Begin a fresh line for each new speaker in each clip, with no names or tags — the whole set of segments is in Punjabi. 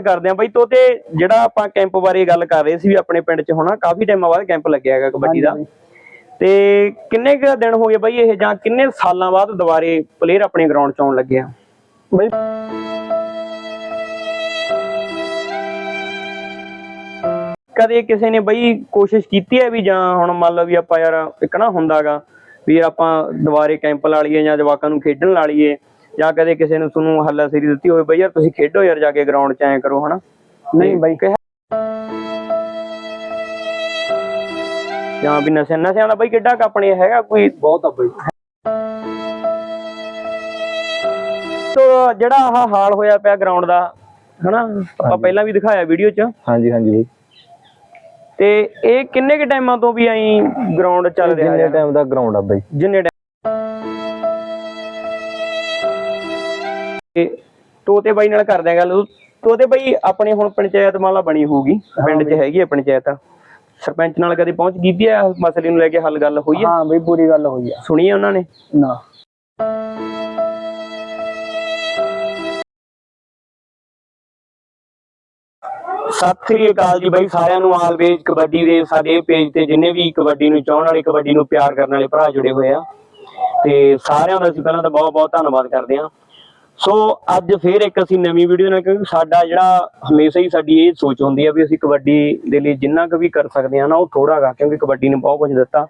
ਕਰਦੇ ਆ। ਬਾਈ ਤੋਤੇ ਜਿਹੜਾ ਆਪਾਂ ਕੈਂਪ ਬਾਰੇ ਗੱਲ ਕਰ ਰਹੇ ਸੀ ਵੀ ਆਪਣੇ ਪਿੰਡ 'ਚ ਹੋਣਾ ਕਾਫੀ ਟਾਈਮਾਂ ਬਾਅਦ ਕੈਂਪ ਲੱਗਿਆ ਹੈਗਾ ਕਬੱਡੀ ਦਾ। ਤੇ ਕਿੰਨੇ ਕੁ ਦਿਨ ਹੋ ਗਏ ਬਾਈ ਇਹ ਜਾਂ ਕਿੰਨੇ ਸਾਲਾਂ ਬਾਅਦ ਦੁਬਾਰੇ ਪਲੇਅਰ ਆਪਣੇ ਗਰਾਊਂਡ 'ਚ ਆਉਣ ਲੱਗੇ ਆ?
ਬਈ
ਕਦੇ ਕਿਸੇ ਨੇ ਬਈ ਕੋਸ਼ਿਸ਼ ਕੀਤੀ ਹੈ ਵੀ ਜਾਂ ਹੁਣ ਮੰਨ ਲਓ ਵੀ ਆਪਾਂ ਯਾਰ ਇੱਕ ਨਾ ਹੁੰਦਾਗਾ ਵੀ ਆਪਾਂ ਦੁਬਾਰੇ ਕੈਂਪ ਲਾ ਲਈਏ ਜਾਂ ਜਵਾਕਾਂ ਨੂੰ ਖੇਡਣ ਲਾ ਲਈਏ ਜਾਂ ਕਦੇ ਕਿਸੇ ਨੂੰ ਤੁਹਾਨੂੰ ਹੱਲਾ ਸੇਰੀ ਦਿੱਤੀ ਹੋਵੇ ਬਈ ਯਾਰ ਤੁਸੀਂ ਖੇਡੋ ਯਾਰ ਜਾ ਕੇ ਗਰਾਊਂਡ 'ਚ ਐਂ ਕਰੋ ਹਨਾ?
ਨਹੀਂ ਬਾਈ।
ਕਿਹਾ- ਜਾਂ ਵੀ ਨਸ਼ੇ ਨਸ਼ਿਆਂ ਦਾ ਬਈ ਕਿੱਡਾ ਕੁ ਆਪਣੇ ਹੈਗਾ ਕੋਈ?
ਬਹੁਤ ਆ ਬਾਈ।
ਤੋ ਜਿਹੜਾ ਆਹ ਹਾਲ ਹੋਇਆ ਪਿਆ ਗਰਾਊਂਡ ਦਾ ਹਨਾ? ਆਪਾਂ ਪਹਿਲਾਂ ਵੀ ਦਿਖਾਇਆ ਵੀਡੀਓ 'ਚ।
ਹਾਂਜੀ ਹਾਂਜੀ ਬਾਈ।
ਤੇ ਇਹ ਕਿੰਨੇ ਕ ਟਾਈਮਾਂ ਤੋਂ ਵੀ ਐਂ ਗਰਾਊਂਡ ਚੱਲ ਰਿਹਾ
ਜਿੰਨੇ
ਹੈ
ਟਾਈਮ ਦਾ ਗਰਾਊਂਡ ਆ ਬਾਈ।
ਜਿੰਨੇ ਤੇ ਤੋਤੇ ਬਾਈ ਨਾਲ ਕਰਦੇ ਆ ਗੱਲ। ਤੋਤੇ ਬਾਈ ਆਪਣੇ ਹੁਣ ਪੰਚਾਇਤ ਮਾਲਾ ਬਣੀ ਹੋਊਗੀ। ਪਿੰਡ 'ਚ ਹੈਗੀ ਹੈ ਪੰਚਾਇਤ। ਸਰਪੰਚ ਨਾਲ ਕਦੇ ਪਹੁੰਚ ਕੀਤੀ ਹੈ ਮਸਲੇ ਨੂੰ ਲੈ ਕੇ ਹੱਲ ਗੱਲ ਹੋਈ ਹੈ
ਹਾਂ ਬਈ ਪੂਰੀ ਗੱਲ ਹੋਈ ਆ।
ਸੁਣੀ ਹੈ ਉਹਨਾਂ ਨੇ?
ਨਾ।
ਸਤਿ ਸ੍ਰੀ ਅਕਾਲ ਜੀ ਬਾਈ ਸਾਰਿਆਂ ਨੂੰ ਆਲਵੇਜ ਕਬੱਡੀ ਦੇ ਸਾਡੇ ਪੇਜ ਤੇ ਜਿੰਨੇ ਵੀ ਕਬੱਡੀ ਨੂੰ ਚਾਹਣ ਵਾਲੇ ਕਬੱਡੀ ਨੂੰ ਪਿਆਰ ਕਰਨ ਵਾਲੇ ਭਰਾ ਜੁੜੇ ਹੋਏ ਆ। ਤੇ ਸਾਰਿਆਂ ਦਾ ਅਸੀਂ ਪਹਿਲਾਂ ਤਾਂ ਬਹੁਤ ਬਹੁਤ ਧੰਨਵਾਦ ਕਰਦੇ ਹਾਂ ਸੋ ਅੱਜ ਫੇਰ ਇੱਕ ਅਸੀਂ ਨਵੀਂ ਵੀਡੀਓ ਨਾਲ, ਕਿਉਂਕਿ ਸਾਡਾ ਜਿਹੜਾ ਹਮੇਸ਼ਾ ਹੀ ਸਾਡੀ ਇਹ ਸੋਚ ਹੁੰਦੀ ਹੈ ਵੀ ਅਸੀਂ ਕਬੱਡੀ ਦੇ ਲਈ ਜਿੰਨਾ ਕੁ ਵੀ ਕਰ ਸਕਦੇ ਹਾਂ ਨਾ, ਉਹ ਥੋੜਾ ਗਾ, ਕਿਉਂਕਿ ਕਬੱਡੀ ਨੇ ਬਹੁਤ ਕੁਝ ਦਿੱਤਾ।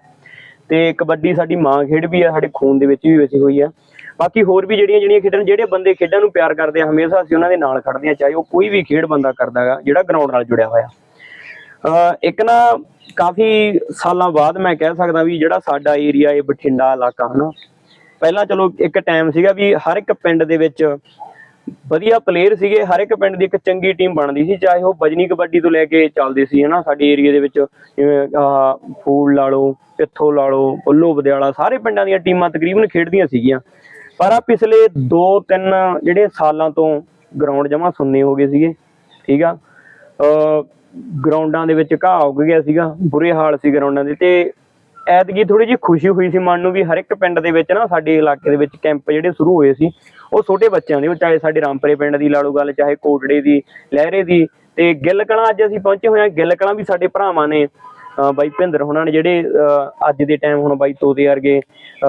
ਤੇ ਕਬੱਡੀ ਸਾਡੀ ਮਾਂ ਖੇਡ ਵੀ ਹੈ, ਸਾਡੇ ਖੂਨ ਦੇ ਵਿੱਚ ਵੀ ਵਸੀ ਹੋਈ ਹੈ। ਬਾਕੀ ਹੋਰ ਵੀ ਜਿਹੜੀਆਂ ਜਿਹੜੀਆਂ ਖੇਡਾਂ, ਜਿਹੜੇ ਬੰਦੇ ਖੇਡਾਂ ਨੂੰ ਪਿਆਰ ਕਰਦੇ ਆ, ਹਮੇਸ਼ਾ ਅਸੀਂ ਉਹਨਾਂ ਦੇ ਨਾਲ ਖੜਦੇ ਆ ਚਾਹੇ ਉਹ ਕੋਈ ਵੀ ਖੇਡ ਬੰਦਾ ਕਰਦਾ ਗਾ, ਜਿਹੜਾ ਗਰਾਊਂਡ ਨਾਲ ਜੁੜਿਆ ਹੋਇਆ। ਅਹ ਇੱਕ ਨਾ ਕਾਫੀ ਸਾਲਾਂ ਬਾਅਦ ਮੈਂ ਕਹਿ ਸਕਦਾ ਵੀ ਜਿਹੜਾ ਸਾਡਾ ਏਰੀਆ ਇਹ ਬਠਿੰਡਾ ਇਲਾਕਾ, ਹਨਾ ਪਹਿਲਾਂ ਚਲੋ ਇੱਕ ਟਾਈਮ ਸੀਗਾ ਵੀ ਹਰ ਇੱਕ ਪਿੰਡ ਦੇ ਵਿੱਚ ਵਧੀਆ ਪਲੇਅਰ ਸੀਗੇ, ਹਰ ਇੱਕ ਪਿੰਡ ਦੀ ਇੱਕ ਚੰਗੀ ਟੀਮ ਬਣਦੀ ਸੀ, ਚਾਹੇ ਉਹ ਬਜਨੀ ਕਬੱਡੀ ਤੋਂ ਲੈ ਕੇ ਚੱਲਦੇ ਸੀ, ਹਨਾ, ਸਾਡੇ ਏਰੀਆ ਦੇ ਵਿੱਚ, ਜਿਵੇਂ ਫੂਲ ਲਾ ਲਓ, ਪਿੱਥੋ ਲਾ ਲਓ ਪੁੱਲੋ ਬਦਿਆਲਾ ਸਾਰੇ ਪਿੰਡਾਂ ਦੀਆਂ ਟੀਮਾਂ ਤਕਰੀਬਨ ਖੇਡਦੀਆਂ ਸੀਗੀਆਂ। ਪਰ ਆ ਪਿਛਲੇ 2-3 ਜਿਹੜੇ ਸਾਲਾਂ ਤੋਂ ਗਰਾਊਂਡ ਜਮਾ ਸੁੰਨੇ ਹੋ ਗਏ ਸੀਗੇ, ਠੀਕ ਆ? ਗਰਾਊਂਡਾਂ ਦੇ ਵਿੱਚ ਘਾਹ ਉੱਗ ਗਿਆ ਸੀਗਾ, ਬੁਰੇ ਹਾਲ ਸੀ ਗਰਾਊਂਡਾਂ ਦੇ, ਤੇ ਐਤਕੀ ਥੋੜੀ ਜਿਹੀ ਖੁਸ਼ੀ ਹੋਈ ਸੀ ਮਨ ਨੂੰ ਵੀ ਹਰ ਇੱਕ ਪਿੰਡ ਦੇ ਵਿੱਚ ਨਾ ਸਾਡੇ ਇਲਾਕੇ ਦੇ ਵਿੱਚ ਕੈਂਪ ਜਿਹੜੇ ਸ਼ੁਰੂ ਹੋਏ ਸੀ, ਉਹ ਛੋਟੇ ਬੱਚਿਆਂ ਦੇ ਚਾਹੇ ਸਾਡੇ ਰਾਮਪਰੇ ਪਿੰਡ ਦੀ ਲਾੜੂ ਗੱਲ, ਚਾਹੇ ਕੋਟੜੇ ਦੀ, ਲਹਿਰੇ ਦੀ ਤੇ ਗਿੱਲ ਕਲਾਂ ਅੱਜ ਅਸੀਂ ਪਹੁੰਚੇ ਹੋਏ ਹਾਂ ਗਿੱਲ ਕਲਾਂ ਵੀ ਸਾਡੇ ਭਰਾਵਾਂ ਨੇ ਬਾਈ ਭਿੰਦਰ ਹੁਣਾਂ ਨੇ ਜਿਹੜੇ, ਅਹ ਅੱਜ ਦੇ ਟਾਈਮ ਹੁਣ ਬਾਈ ਤੋਤੇ ਵਰਗੇ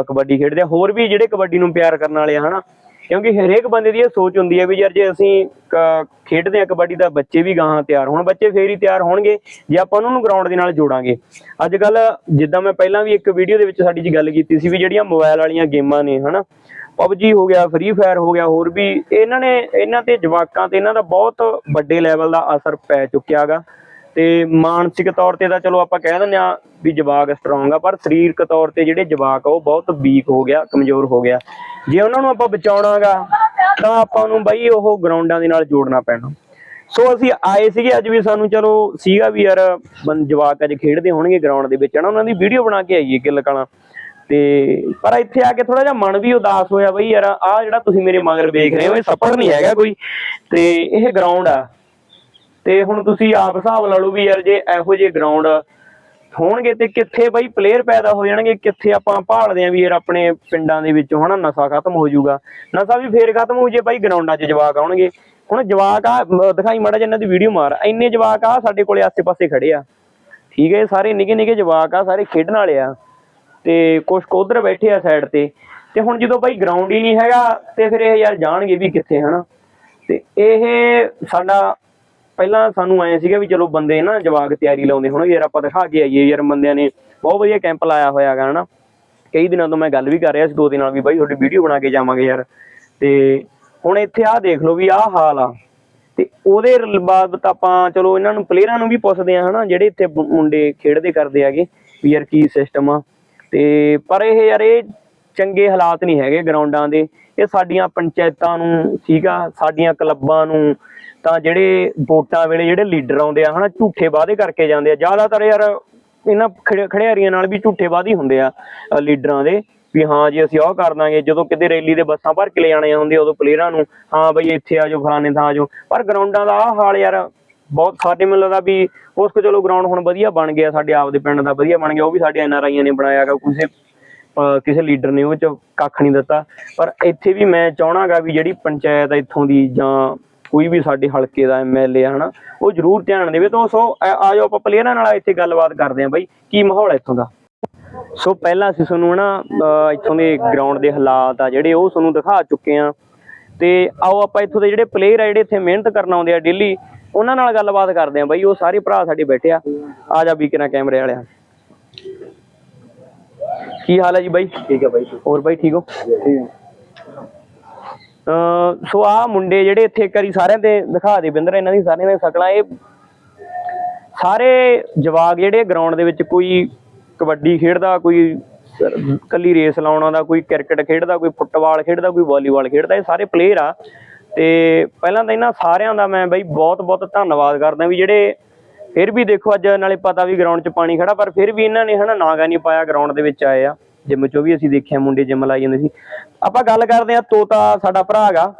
ਕਬੱਡੀ ਖੇਡਦੇ ਆ, ਹੋਰ ਵੀ ਜਿਹੜੇ ਕਬੱਡੀ ਨੂੰ ਪਿਆਰ ਕਰਨ ਵਾਲੇ ਆ, ਹਨਾ? ਕਿਉਂਕਿ ਹਰੇਕ ਬੰਦੇ ਦੀ ਇਹ ਸੋਚ ਹੁੰਦੀ ਹੈ ਵੀ ਯਾਰ ਜੇ ਅਸੀਂ ਕ- ਖੇਡਦੇ ਆ ਕਬੱਡੀ ਦਾ ਬੱਚੇ ਵੀ ਗਾਹਾਂ ਤਿਆਰ ਹੋਣ, ਬੱਚੇ ਫੇਰ ਹੀ ਤਿਆਰ ਹੋਣਗੇ, ਜੇ ਆਪਾਂ ਉਹਨਾਂ ਨੂੰ ਗਰਾਊਂਡ ਦੇ ਨਾਲ ਜੋੜਾਂਗੇ। ਅੱਜ ਕੱਲ ਜਿੱਦਾਂ ਮੈਂ ਪਹਿਲਾਂ ਵੀ ਇੱਕ ਵੀਡੀਓ ਦੇ ਵਿੱਚ ਸਾਡੀ ਜੀ ਗੱਲ ਕੀਤੀ ਸੀ ਵੀ ਜਿਹੜੀਆਂ ਮੋਬਾਈਲ ਵਾਲੀਆਂ ਗੇਮਾਂ ਨੇ, ਹਨਾ, ਪਬਜੀ ਹੋ ਗਿਆ ਫ੍ਰੀ ਫਾਇਰ ਹੋ ਗਿਆ, ਹੋਰ ਵੀ ਇਹਨਾਂ ਨੇ, ਇਹਨਾਂ ਤੇ ਜਵਾਕਾਂ ਤੇ ਇਹਨਾਂ ਦਾ ਬਹੁਤ ਵੱਡੇ ਲੈਵਲ ਦਾ ਅਸਰ ਪੈ ਚੁੱਕਿਆਗਾ ਤੇ ਮਾਨਸਿਕ ਤੌਰ ਤੇ ਤਾਂ ਚਲੋ ਆਪਾਂ ਕਹਿ ਦਿੰਦੇ ਆ ਵੀ ਜਵਾਕ ਸਟਰੋਂਗ ਆ, ਪਰ ਸਰੀਰਕ ਤੌਰ ਤੇ ਜਿਹੜੇ ਜਵਾਕ ਆ, ਉਹ ਬਹੁਤ ਵੀਕ ਹੋ ਗਿਆ, ਕਮਜ਼ੋਰ ਹੋ ਗਿਆ। ਜੇ ਉਹਨਾਂ ਨੂੰ ਆਪਾਂ ਬਚਾਉਣਾਗਾ, ਤਾਂ ਆਪਾਂ ਨੂੰ ਬਈ ਉਹ ਗਰਾਊਂਡਾਂ ਦੇ ਨਾਲ ਜੋੜਨਾ ਪੈਣਾ। ਸੋ ਅਸੀਂ ਆਏ ਸੀਗੇ, ਅੱਜ ਵੀ ਸਾਨੂੰ ਚਲੋ ਸੀਗਾ ਵੀ ਯਾਰ, ਬੰ- ਜਵਾਕ ਅੱਜ ਖੇਡਦੇ ਹੋਣਗੇ ਗਰਾਊਂਡ ਦੇ ਵਿੱਚ, ਹਨਾ? ਉਹਨਾਂ ਦੀ ਵੀਡੀਓ ਬਣਾ ਕੇ ਆਈਏ ਕਿੱਲ ਕਲਾਂ। ਤੇ, ਪਰ ਇੱਥੇ ਆ ਕੇ ਥੋੜਾ ਜਿਹਾ ਮਨ ਵੀ ਉਦਾਸ ਹੋਇਆ ਬਈ ਯਾਰ ਆ ਜਿਹੜਾ ਤੁਸੀਂ ਮੇਰੇ ਮਗਰ ਵੇਖ ਰਹੇ ਹੋ, ਇਹ ਸੱਪੜ ਨਹੀਂ ਹੈਗਾ ਕੋਈ। ਤੇ ਇਹ ਗਰਾਊਂਡ ਆ। ਤੇ ਹੁਣ ਤੁਸੀਂ ਆਪ ਹਿਸਾਬ ਲਾ ਲਓ ਵੀ ਯਾਰ ਜੇ ਇਹੋ ਜਿਹੇ ਗਰਾਊਂਡ ਹੋਣਗੇ ਤੇ ਕਿੱਥੇ ਬਈ ਪਲੇਅਰ ਪੈਦਾ ਹੋ ਜਾਣਗੇ, ਕਿੱਥੇ ਆਪਾਂ ਭਾਲਦੇ ਆਂ ਵੀ ਯਾਰ ਆਪਣੇ ਪਿੰਡਾਂ ਦੇ ਵਿੱਚੋਂ ਹਨਾ ਨਸ਼ਾ ਖਤਮ ਹੋ ਜਾਊਗਾ। ਨਸ਼ਾ ਵੀ ਫੇਰ ਖਤਮ ਹੋ ਜੇ ਬਾਈ ਗਰਾਊਂਡਾਂ 'ਚ ਜਵਾਕ ਆਉਣਗੇ। ਹੁਣ ਜਵਾਕ ਆ ਦਿਖਾਈ ਮਾੜਾ ਜਿਹਾ ਇਹਨਾਂ ਦੀ ਵੀਡੀਓ ਮਾਰ, ਇੰਨੇ ਜਵਾਕ ਆ ਸਾਡੇ ਕੋਲੇ ਆਸੇ-ਪਾਸੇ ਖੜੇ ਆ। ਠੀਕ ਹੈ ਸਾਰੇ ਨਿੱਕੇ ਨਿੱਕੇ ਜਵਾਕ ਆ, ਸਾਰੇ ਖੇਡਣ ਵਾਲੇ ਆ। ਤੇ ਕੁਝ ਕੁ ਉੱਧਰ ਬੈਠੇ ਆ ਸਾਈਡ ਤੇ। ਤੇ ਹੁਣ ਜਦੋਂ ਬਾਈ ਗਰਾਊਂਡ ਹੀ ਨਹੀਂ ਹੈਗਾ, ਤੇ ਫਿਰ ਇਹ ਯਾਰ ਜਾਣਗੇ ਵੀ ਕਿੱਥੇ, ਹਨਾ। ਤੇ ਇਹ ਸਾਡਾ ਪਹਿਲਾਂ ਸਾਨੂੰ ਐ ਸੀਗਾ ਵੀ ਚਲੋ ਬੰਦੇ ਨਾ ਜਵਾਕ ਤਿਆਰੀ ਲਾਉਂਦੇ ਹੋਣਗੇ ਯਾਰ ਆਪਾਂ ਦਿਖਾ ਕੇ ਆਈਏ, ਯਾਰ ਬੰਦਿਆਂ ਨੇ ਬਹੁਤ ਵਧੀਆ ਕੈਂਪ ਲਾਇਆ ਹੋਇਆ ਹੈਗਾ, ਹਨਾ। ਕਈ ਦਿਨਾਂ ਤੋਂ ਮੈਂ ਗੱਲ ਵੀ ਕਰ ਰਿਹਾ ਸੀ, ਦੋ ਦਿਨ ਨਾਲ ਵੀ ਬਾਈ ਤੁਹਾਡੀ ਵੀਡੀਓ ਬਣਾ ਕੇ ਜਾਵਾਂਗੇ ਯਾਰ। ਤੇ ਹੁਣ ਇੱਥੇ ਆਹ ਦੇਖ ਲਓ ਵੀ ਆਹ ਹਾਲ ਆ। ਤੇ ਉਹਦੇ ਰ- ਬਾਅਦ ਆਪਾਂ ਚਲੋ ਇਹਨਾਂ ਨੂੰ ਪਲੇਅਰਾਂ ਨੂੰ ਵੀ ਪੁੱਛਦੇ ਆ ਹਨਾ, ਜਿਹੜੇ ਇੱਥੇ ਮੁੰਡੇ ਖੇਡਦੇ ਕਰਦੇ ਹੈਗੇ, ਵੀ ਯਾਰ ਕੀ ਸਿਸਟਮ ਆ। ਤੇ ਪਰ ਇਹ ਯਾਰ ਇਹ ਚੰਗੇ ਹਾਲਾਤ ਨਹੀਂ ਹੈਗੇ ਗਰਾਊਂਡਾਂ ਦੇ। ਇਹ ਸਾਡੀਆਂ ਪੰਚਾਇਤਾਂ ਨੂੰ ਸੀਗਾ ਸਾਡੀਆਂ ਕਲੱਬਾਂ ਨੂੰ ਤਾਂ ਜਿਹੜੇ ਵੋਟਾਂ ਵੇਲੇ ਜਿਹੜੇ ਲੀਡਰ ਆਉਂਦੇ ਆ, ਹਨਾ, ਝੂਠੇ ਵਾਅਦੇ ਕਰਕੇ ਜਾਂਦੇ ਆ। ਜ਼ਿਆਦਾਤਰ ਯਾਰ ਇਹਨਾਂ ਖਿਡ- ਖਿਡਾਰੀਆਂ ਨਾਲ ਵੀ ਝੂਠੇ ਵਾਅਦੇ ਹੁੰਦੇ ਆ ਲੀਡਰਾਂ ਦੇ, ਵੀ ਹਾਂ ਜੀ, ਅਸੀਂ ਉਹ ਕਰ ਦਾਂਗੇ। ਜਦੋਂ ਕਿਤੇ ਰੈਲੀ ਦੇ ਬੱਸਾਂ ਭਰ ਕੇ ਲੈ ਜਾਣੇ ਹੁੰਦੇ ਉਦੋਂ ਪਲੇਅਰਾਂ ਨੂੰ, ਹਾਂ ਬਈ ਇੱਥੇ ਆ ਜਾਓ, ਫਲਾਣੇ ਥਾਂ ਆ ਜਾਓ। ਪਰ ਗਰਾਊਂਡਾਂ ਦਾ ਆਹ ਹਾਲ ਯਾਰ, ਬਹੁਤ ਸਾਡੇ ਮੈਨੂੰ ਲੱਗਦਾ ਵੀ ਉਸ ਕੋ ਚਲੋ ਗਰਾਊਂਡ ਹੁਣ ਵਧੀਆ ਬਣ ਗਿਆ, ਸਾਡੇ ਆਪ ਦੇ ਪਿੰਡ ਦਾ ਵਧੀਆ ਬਣ ਗਿਆ, ਉਹ ਵੀ ਸਾਡੇ ਐਨ ਆਰ ਆਈਆਂ ਨੇ ਬਣਾਇਆ ਗਾ, ਕਿਸੇ ਅਹ ਕਿਸੇ ਲੀਡਰ ਨੇ ਉਹ ਚ ਕੱਖ ਨਹੀਂ ਦਿੱਤਾ। ਪਰ ਇੱਥੇ ਵੀ ਮੈਂ ਚਾਹਣਾਗਾ ਵੀ ਜਿਹੜੀ ਪੰਚਾਇਤ ਆ ਇੱਥੋਂ ਦੀ ਜਾਂ ਕੋਈ ਵੀ ਸਾਡੇ ਹਲਕੇ ਦਾ ਐਮਐਲਏ ਹਨਾ ਉਹ ਜ਼ਰੂਰ ਧਿਆਨ ਦੇਵੇ। ਤਾਂ ਸੋ ਆ ਜਾਓ ਆਪਾਂ ਪਲੇਅਰਾਂ ਨਾਲ ਇੱਥੇ ਗੱਲਬਾਤ ਕਰਦੇ ਆਂ ਬਾਈ ਕੀ ਮਾਹੌਲ ਹੈ ਇੱਥੋਂ ਦਾ? ਸੋ ਪਹਿਲਾਂ ਅਸੀਂ ਤੁਹਾਨੂੰ ਨਾ ਅਹ ਇੱਥੋਂ ਦੇ ਗਰਾਊਂਡ ਦੇ ਹਾਲਾਤ ਆ ਜਿਹੜੇ ਉਹ ਤੁਹਾਨੂੰ ਦਿਖਾ ਚੁੱਕੇ ਆ ਤੇ ਆਓ ਆਪਾਂ ਇੱਥੋਂ ਦੇ ਜਿਹੜੇ ਪਲੇਅਰ ਆ ਜਿਹੜੇ ਇੱਥੇ ਮਿਹਨਤ ਕਰਨ ਆਉਂਦੇ ਆ ਡੇਲੀ ਉਹਨਾਂ ਨਾਲ ਗੱਲਬਾਤ ਕਰਦੇ ਆ ਬਾਈ ਉਹ ਸਾਰੇ ਭਰਾ ਸਾਡੇ ਬੈਠੇ ਆ। ਆ ਜਾ ਬੀਕਰਾਂ ਕੈਮਰੇ ਵਾਲਿਆ ਕੀ ਹਾਲ ਹੈ ਜੀ ਬਾਈ?
ਠੀਕ ਹੈ ਬਾਈ।
ਹੋਰ ਬਾਈ ਠੀਕ ਹੋ?
ਠੀਕ
ਸੋ ਆ ਮੁੰਡੇ ਜਿਹੜੇ ਇੱਥੇ ਇੱਕ ਵਾਰੀ ਸਾਰਿਆਂ ਦੇ ਦਿਖਾ ਦੇ ਬਿੰਦਰ, ਇਹਨਾਂ ਦੀ ਸਾਰਿਆਂ ਦੇ ਸਕਲਾਂ, ਇਹ ਸਾਰੇ ਜਵਾਗ ਜਿਹੜੇ ਗਰਾਊਂਡ ਦੇ ਵਿੱਚ ਕੋਈ ਕਬੱਡੀ ਖੇਡਦਾ, ਕੋਈ ਕੱਲੀ ਰੇਸ ਲਾਉਣ ਦਾ ਕੋਈ ਕ੍ਰਿਕਟ ਖੇਡਦਾ, ਕੋਈ ਫੁੱਟਬਾਲ ਖੇਡਦਾ, ਕੋਈ ਵਾਲੀਬਾਲ ਖੇਡਦਾ, ਇਹ ਸਾਰੇ ਪਲੇਅਰ ਆ। ਤੇ ਪਹਿਲਾਂ ਤਾਂ ਇਹਨਾਂ ਸਾਰਿਆਂ ਦਾ ਮੈਂ ਬਈ ਬਹੁਤ ਬਹੁਤ ਧੰਨਵਾਦ ਕਰਦਾ ਵੀ ਜਿਹੜੇ ਫਿਰ ਵੀ ਦੇਖੋ ਅੱਜ ਨਾਲੇ ਪਤਾ ਵੀ ਗਰਾਊਂਡ 'ਚ ਪਾਣੀ ਖੜਾ, ਪਰ ਫਿਰ ਵੀ ਇਹਨਾਂ ਨੇ ਹਨਾ ਨਾਗਾ ਨਹੀਂ ਪਾਇਆ ਗਰਾਊਂਡ ਦੇ ਵਿੱਚ ਆਏ ਆ। ਜਿਮ 'ਚੋਂ ਵੀ ਅਸੀਂ ਦੇਖਿਆ ਮੁੰਡੇ ਜਿਮ ਲਾਈ ਜਾਂਦੇ ਸੀ। ਆਪਾਂ ਗੱਲ ਕਰਦੇ ਆ ਤੋਤਾ ਸਾਡਾ ਭਰਾ ਹੈਗਾ